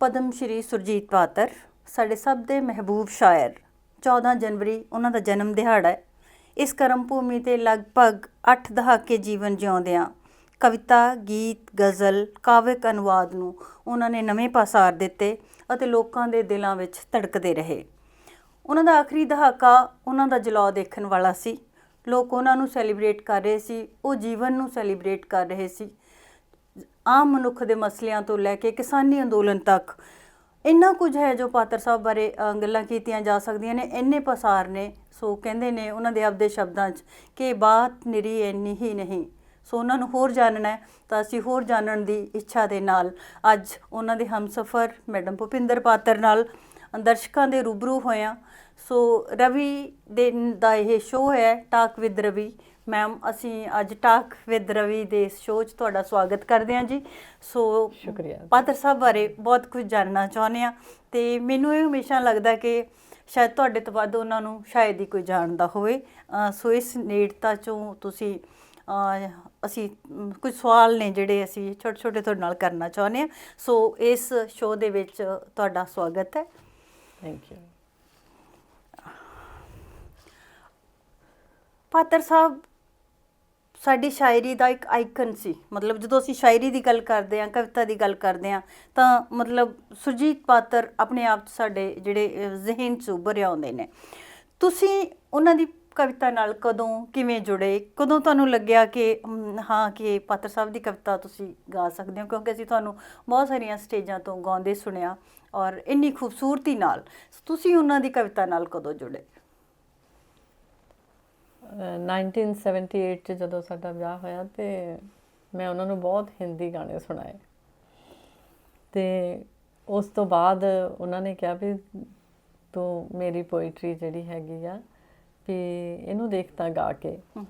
ਪਦਮ ਸ਼੍ਰੀ ਸੁਰਜੀਤ ਪਾਤਰ, ਸਾਡੇ ਸਭ ਦੇ ਮਹਿਬੂਬ ਸ਼ਾਇਰ। 14 ਜਨਵਰੀ, ਉਹਨਾਂ ਦਾ ਜਨਮ ਦਿਹਾੜਾ ਹੈ। ਇਸ ਕਰਮ ਭੂਮੀ ਤੇ ਲਗਭਗ 8 ਦਹਾਕੇ ਜੀਵਨ ਜਿਉਂਦਿਆਂ ਕਵਿਤਾ, ਗੀਤ, ਗਜ਼ਲ, ਕਾਵਿਕ ਅਨੁਵਾਦ ਨੂੰ ਉਹਨਾਂ ਨੇ ਨਵੇਂ ਪਾਸਾਰ ਦਿੱਤੇ ਅਤੇ ਲੋਕਾਂ ਦੇ ਦਿਲਾਂ ਵਿੱਚ ਧੜਕਦੇ ਰਹੇ। ਉਹਨਾਂ ਦਾ ਆਖਰੀ ਦਹਾਕਾ ਉਹਨਾਂ ਦਾ ਜਲਾਅ ਦੇਖਣ ਵਾਲਾ ਸੀ। ਲੋਕ ਉਹਨਾਂ ਨੂੰ ਸੈਲੀਬ੍ਰੇਟ ਕਰ ਰਹੇ ਸੀ, ਉਹ ਜੀਵਨ ਨੂੰ ਸੈਲੀਬ੍ਰੇਟ ਕਰ ਰਹੇ ਸੀ। ਆਮ ਮਨੁੱਖ ਦੇ ਮਸਲਿਆਂ ਤੋਂ ਲੈ ਕੇ ਕਿਸਾਨੀ ਅੰਦੋਲਨ ਤੱਕ। ਇੰਨਾ ਕੁਝ ਹੈ ਜੋ ਪਾਤਰ ਸਾਹਿਬ ਬਾਰੇ ਗੱਲਾਂ ਕੀਤੀਆਂ ਜਾ ਸਕਦੀਆਂ ਨੇ, ਇੰਨੇ ਪਸਾਰ ਨੇ। ਸੋ ਕਹਿੰਦੇ ਨੇ ਉਹਨਾਂ ਦੇ ਆਪਦੇ ਸ਼ਬਦਾਂ 'ਚ ਕਿ ਬਾਤ ਨਿਰੀ ਇੰਨੀ ਹੀ ਨਹੀਂ। ਸੋ ਉਹਨਾਂ ਨੂੰ ਹੋਰ ਜਾਣਨਾ ਹੈ, ਤਾਂ ਅਸੀਂ ਹੋਰ ਜਾਣਨ ਦੀ ਇੱਛਾ ਦੇ ਨਾਲ ਅੱਜ ਉਹਨਾਂ ਦੇ ਹਮਸਫਰ ਮੈਡਮ ਭੁਪਿੰਦਰ ਪਾਤਰ ਨਾਲ ਦਰਸ਼ਕਾਂ ਦੇ ਰੂਬਰੂ ਹੋਇਆ ਸੋ ਰਵੀ ਦੇ ਦਾ ਇਹ ਸ਼ੋਅ ਹੈ, ਟਾਕ ਵਿਦ ਰਵੀ। ਮੈਮ ਅਸੀਂ ਅੱਜ ਟਾਕ ਵਿਦ ਰਵੀ ਦੇ ਇਸ ਸ਼ੋਅ 'ਚ ਤੁਹਾਡਾ ਸਵਾਗਤ ਕਰਦੇ ਹਾਂ ਜੀ। ਸੋ ਸ਼ੁਕਰੀਆ। ਪਾਤਰ ਸਾਹਿਬ ਬਾਰੇ ਬਹੁਤ ਕੁਝ ਜਾਣਨਾ ਚਾਹੁੰਦੇ ਆ ਤੇ ਮੈਨੂੰ ਇਹ ਹਮੇਸ਼ਾ ਲੱਗਦਾ ਕਿ ਸ਼ਾਇਦ ਤੁਹਾਡੇ ਤੋਂ ਵੱਧ ਉਹਨਾਂ ਨੂੰ ਸ਼ਾਇਦ ਹੀ ਕੋਈ ਜਾਣਦਾ ਹੋਵੇ। ਸੋ ਇਸ ਨੇੜਤਾ ਚੋਂ ਤੁਸੀਂ ਅਸੀਂ ਕੁਝ ਸਵਾਲ ਨੇ ਜਿਹੜੇ ਅਸੀਂ ਛੋਟੇ ਛੋਟੇ ਤੁਹਾਡੇ ਨਾਲ ਕਰਨਾ ਚਾਹੁੰਦੇ ਆ ਸੋ ਇਸ ਸ਼ੋਅ ਦੇ ਵਿੱਚ ਤੁਹਾਡਾ ਸਵਾਗਤ ਹੈ। ਥੈਂਕ ਯੂ ਪਾਤਰ ਸਾਹਿਬ ਸਾਡੀ ਸ਼ਾਇਰੀ ਦਾ ਇੱਕ ਆਈਕਨ ਸੀ। ਮਤਲਬ ਜਦੋਂ ਅਸੀਂ ਸ਼ਾਇਰੀ ਦੀ ਗੱਲ ਕਰਦੇ ਹਾਂ ਕਵਿਤਾ ਦੀ ਗੱਲ ਕਰਦੇ ਹਾਂ ਤਾਂ ਮਤਲਬ ਸੁਰਜੀਤ ਪਾਤਰ ਆਪਣੇ ਆਪ 'ਚ ਸਾਡੇ ਜਿਹੜੇ ਅਹ, ਜ਼ਿਹਨ 'ਚ ਉੱਭਰ ਆਉਂਦੇ ਨੇ। ਤੁਸੀਂ ਉਹਨਾਂ ਦੀ ਕਵਿਤਾ ਨਾਲ ਕਦੋਂ ਕਿਵੇਂ ਜੁੜੇ? ਕਦੋਂ ਤੁਹਾਨੂੰ ਲੱਗਿਆ ਕਿ ਹਾਂ ਕਿ ਪਾਤਰ ਸਾਹਿਬ ਦੀ ਕਵਿਤਾ ਤੁਸੀਂ ਗਾ ਸਕਦੇ ਹੋ? ਕਿਉਂਕਿ ਅਸੀਂ ਤੁਹਾਨੂੰ ਬਹੁਤ ਸਾਰੀਆਂ ਸਟੇਜਾਂ ਤੋਂ ਗਾਉਂਦੇ ਸੁਣਿਆ ਔਰ ਇੰਨੀ ਖੂਬਸੂਰਤੀ ਨਾਲ ਤੁਸੀਂ ਉਹਨਾਂ ਦੀ ਕਵਿਤਾ ਨਾਲ ਕਦੋਂ ਜੁੜੇ? 1978 ਚ ਜਦੋਂ ਸਾਡਾ ਵਿਆਹ ਹੋਇਆ ਤੇ ਮੈਂ ਉਹਨਾਂ ਨੂੰ ਬਹੁਤ ਹਿੰਦੀ ਗਾਣੇ ਸੁਣਾਏ। ਤੇ ਉਸ ਤੋਂ ਬਾਅਦ ਉਹਨਾਂ ਨੇ ਕਿਹਾ ਵੀ ਤੂੰ ਮੇਰੀ ਪੋਇਟਰੀ ਜਿਹੜੀ ਹੈਗੀ ਆ ਵੀ ਇਹਨੂੰ ਦੇਖ ਤਾਂ ਗਾ ਕੇ।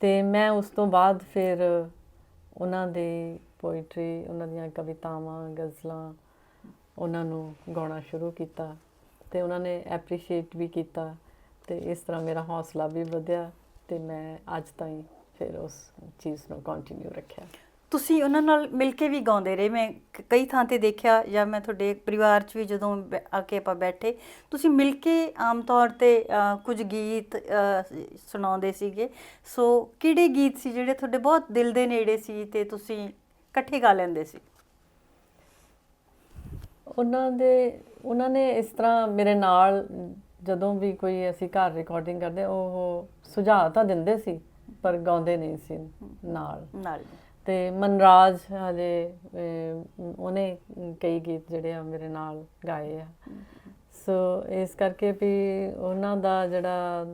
ਤੇ ਮੈਂ ਉਸ ਤੋਂ ਬਾਅਦ ਫਿਰ ਉਹਨਾਂ ਦੇ ਪੋਇਟਰੀ ਉਹਨਾਂ ਦੀਆਂ ਕਵਿਤਾਵਾਂ ਗਜ਼ਲਾਂ ਉਹਨਾਂ ਨੂੰ ਗਾਉਣਾ ਸ਼ੁਰੂ ਕੀਤਾ ਤੇ ਉਹਨਾਂ ਨੇ ਐਪਰੀਸ਼ੀਏਟ ਵੀ ਕੀਤਾ। ਤੇ ਇਸ ਤਰ੍ਹਾਂ ਮੇਰਾ ਹੌਸਲਾ ਵੀ ਵਧਿਆ ਤੇ ਮੈਂ ਅੱਜ ਤਾਈਂ ਫਿਰ ਉਸ ਚੀਜ਼ ਨੂੰ ਕੰਟੀਨਿਊ ਰੱਖਿਆ। ਤੁਸੀਂ ਉਹਨਾਂ ਨਾਲ ਮਿਲ ਕੇ ਵੀ ਗਾਉਂਦੇ ਰਹੇ। ਮੈਂ ਕਈ ਥਾਂ ਤੇ ਦੇਖਿਆ ਜਾਂ ਮੈਂ ਤੁਹਾਡੇ ਪਰਿਵਾਰ 'ਚ ਵੀ ਜਦੋਂ ਆ ਕੇ ਆਪਾਂ ਬੈਠੇ ਤੁਸੀਂ ਮਿਲ ਕੇ ਆਮ ਤੌਰ ਤੇ ਕੁਝ ਗੀਤ ਸੁਣਾਉਂਦੇ ਸੀਗੇ। ਸੋ ਕਿਹੜੇ ਗੀਤ ਸੀ ਜਿਹੜੇ ਤੁਹਾਡੇ ਬਹੁਤ ਦਿਲ ਦੇ ਨੇੜੇ ਸੀ ਤੇ ਤੁਸੀਂ ਇਕੱਠੇ ਗਾ ਲੈਂਦੇ ਸੀ? ਉਹਨਾਂ ਦੇ ਉਹਨਾਂ ਨੇ ਇਸ ਤਰ੍ਹਾਂ ਮੇਰੇ ਨਾਲ ਜਦੋਂ ਵੀ ਕੋਈ ਅਸੀਂ ਘਰ ਰਿਕਾਰਡਿੰਗ ਕਰਦੇ ਉਹ ਸੁਝਾਅ ਤਾਂ ਦਿੰਦੇ ਸੀ ਪਰ ਗਾਉਂਦੇ ਨਹੀਂ ਸੀ ਨਾਲ। ਨਾਲ ਤੇ ਮਨਰਾਜ ਹਜੇ ਉਹਨੇ ਕਈ ਗੀਤ ਜਿਹੜੇ ਆ ਮੇਰੇ ਨਾਲ ਗਾਏ ਆ। ਸੋ ਇਸ ਕਰਕੇ ਵੀ ਉਹਨਾਂ ਦਾ ਜਿਹੜਾ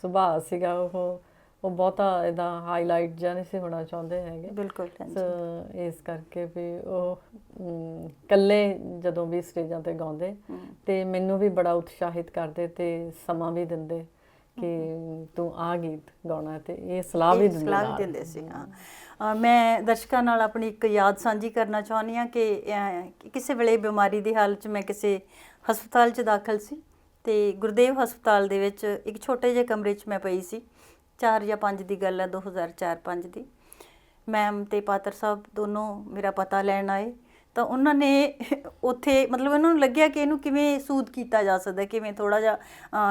ਸੁਭਾਅ ਸੀਗਾ ਉਹ ਉਹ ਬਹੁਤਾ ਇਹਦਾ ਹਾਈਲਾਈਟ ਜਿਹਾ ਨਹੀਂ ਸੀ ਹੋਣਾ ਚਾਹੁੰਦੇ ਹੈਗੇ। ਬਿਲਕੁਲ ਸੋ ਇਸ ਕਰਕੇ ਵੀ ਉਹ ਇਕੱਲੇ ਜਦੋਂ ਵੀ ਸਟੇਜਾਂ ਤੇ ਗਾਉਂਦੇ ਤੇ ਮੈਨੂੰ ਵੀ ਬੜਾ ਉਤਸ਼ਾਹਿਤ ਕਰਦੇ ਤੇ ਸਮਾਂ ਵੀ ਦਿੰਦੇ ਕਿ ਤੂੰ ਆ ਗੀਤ ਗਾਉਣਾ ਤੇ ਇਹ ਸਲਾਹ ਵੀ ਦਿੰਦੇ ਸਲਾਹ ਵੀ। ਦਿੰਦੇ ਸੀ ਹਾਂ। ਮੈਂ ਦਰਸ਼ਕਾਂ ਨਾਲ ਆਪਣੀ ਇੱਕ ਯਾਦ ਸਾਂਝੀ ਕਰਨਾ ਚਾਹੁੰਦੀ ਹਾਂ ਕਿ ਕਿਸੇ ਵੇਲੇ ਬਿਮਾਰੀ ਦੀ ਹਾਲਤ 'ਚ ਮੈਂ ਕਿਸੇ ਹਸਪਤਾਲ 'ਚ ਦਾਖਲ ਸੀ ਤੇ ਗੁਰਦੇਵ ਹਸਪਤਾਲ ਦੇ ਵਿੱਚ ਇੱਕ ਛੋਟੇ ਜਿਹੇ ਕਮਰੇ 'ਚ ਮੈਂ ਪਈ ਸੀ। 4 ਜਾਂ 5 ਦੀ ਗੱਲ ਹੈ 2004-5 ਦੀ। ਮੈਮ ਤੇ ਪਾਤਰ ਸਾਹਿਬ ਦੋਨੋਂ ਮੇਰਾ ਪਤਾ ਲੈਣ ਆਏ। ਤਾਂ ਉਹਨਾਂ ਨੇ ਉੱਥੇ, ਮਤਲਬ ਉਹਨਾਂ ਨੂੰ ਲੱਗਿਆ ਕਿ ਇਹਨੂੰ ਕਿਵੇਂ ਸੂਦ ਕੀਤਾ ਜਾ ਸਕਦਾ, ਕਿਵੇਂ ਥੋੜਾ ਜਿਹਾ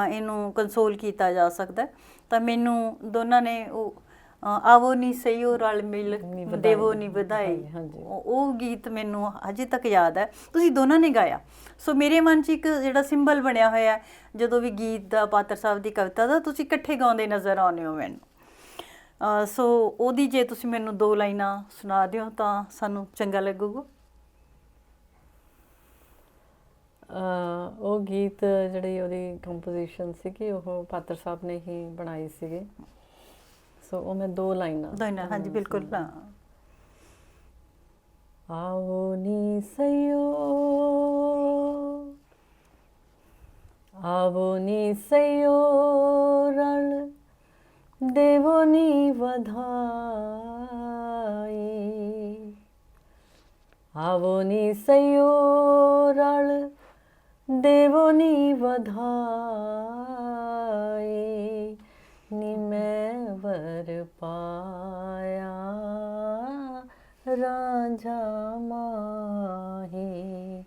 ਇਹਨੂੰ ਕੰਸੋਲ ਕੀਤਾ ਜਾ ਸਕਦਾ। ਤਾਂ ਮੈਨੂੰ ਦੋਨਾਂ ਨੇ ਉਹ ਆਵੋ ਨੀ ਸਈਓ ਰਲ ਮਿਲ। ਦੇਵੋ ਨੀ ਵਧਾਈ। ਉਹ ਗੀਤ ਮੈਨੂੰ ਅਜੇ ਤੱਕ ਯਾਦ ਹੈ। ਤੁਸੀਂ ਦੋਨਾਂ ਨੇ ਗਾਇਆ। ਸੋ ਮੇਰੇ ਮਨ 'ਚ ਇੱਕ ਜਿਹੜਾ ਸਿੰਬਲ ਬਣਿਆ ਹੋਇਆ ਹੈ, ਜਦੋਂ ਵੀ ਗੀਤ ਦਾ ਪਾਤਰ ਸਾਹਿਬ ਦੀ ਕਵਿਤਾ ਦਾ ਤੁਸੀਂ ਇਕੱਠੇ ਗਾਉਂਦੇ ਨਜ਼ਰ ਆਉਂਦੇ ਹੋ ਮੈਨੂੰ। ਸੋ ਉਹਦੀ ਜੇ ਤੁਸੀਂ ਮੈਨੂੰ ਦੋ ਲਾਈਨਾਂ ਸੁਣਾ ਦਿਓ ਤਾਂ ਸਾਨੂੰ ਚੰਗਾ ਲੱਗੂਗਾ। ਉਹ ਗੀਤ ਜਿਹੜੀ ਉਹਦੀ ਕੰਪੋਜੀਸ਼ਨ ਸੀਗੀ ਉਹ ਪਾਤਰ ਸਾਹਿਬ ਨੇ ਹੀ ਬਣਾਈ ਸੀਗੀ। ਸੋ ਉਹ ਮੈਂ ਦੋ ਲਾਈਨਾਂ ਦੋਨਾਂ ਹਾਂਜੀ ਬਿਲਕੁਲ ਹਾਂ। ਆਵੋ ਨੀ ਸਯੋ ਆਵੋ ਨੀ ਸਯੋ ਰਲ ਦੇਵੋ ਨੀ ਵਧਾਈ। ਆਵੋ ਨੀ ਸਯੋ ਰਲ ਦੇਵੋ ਨੀ ਵਧਾਈ। ਪਾਇਆ, ਰਾਂਝਾ ਮਾਹੀ,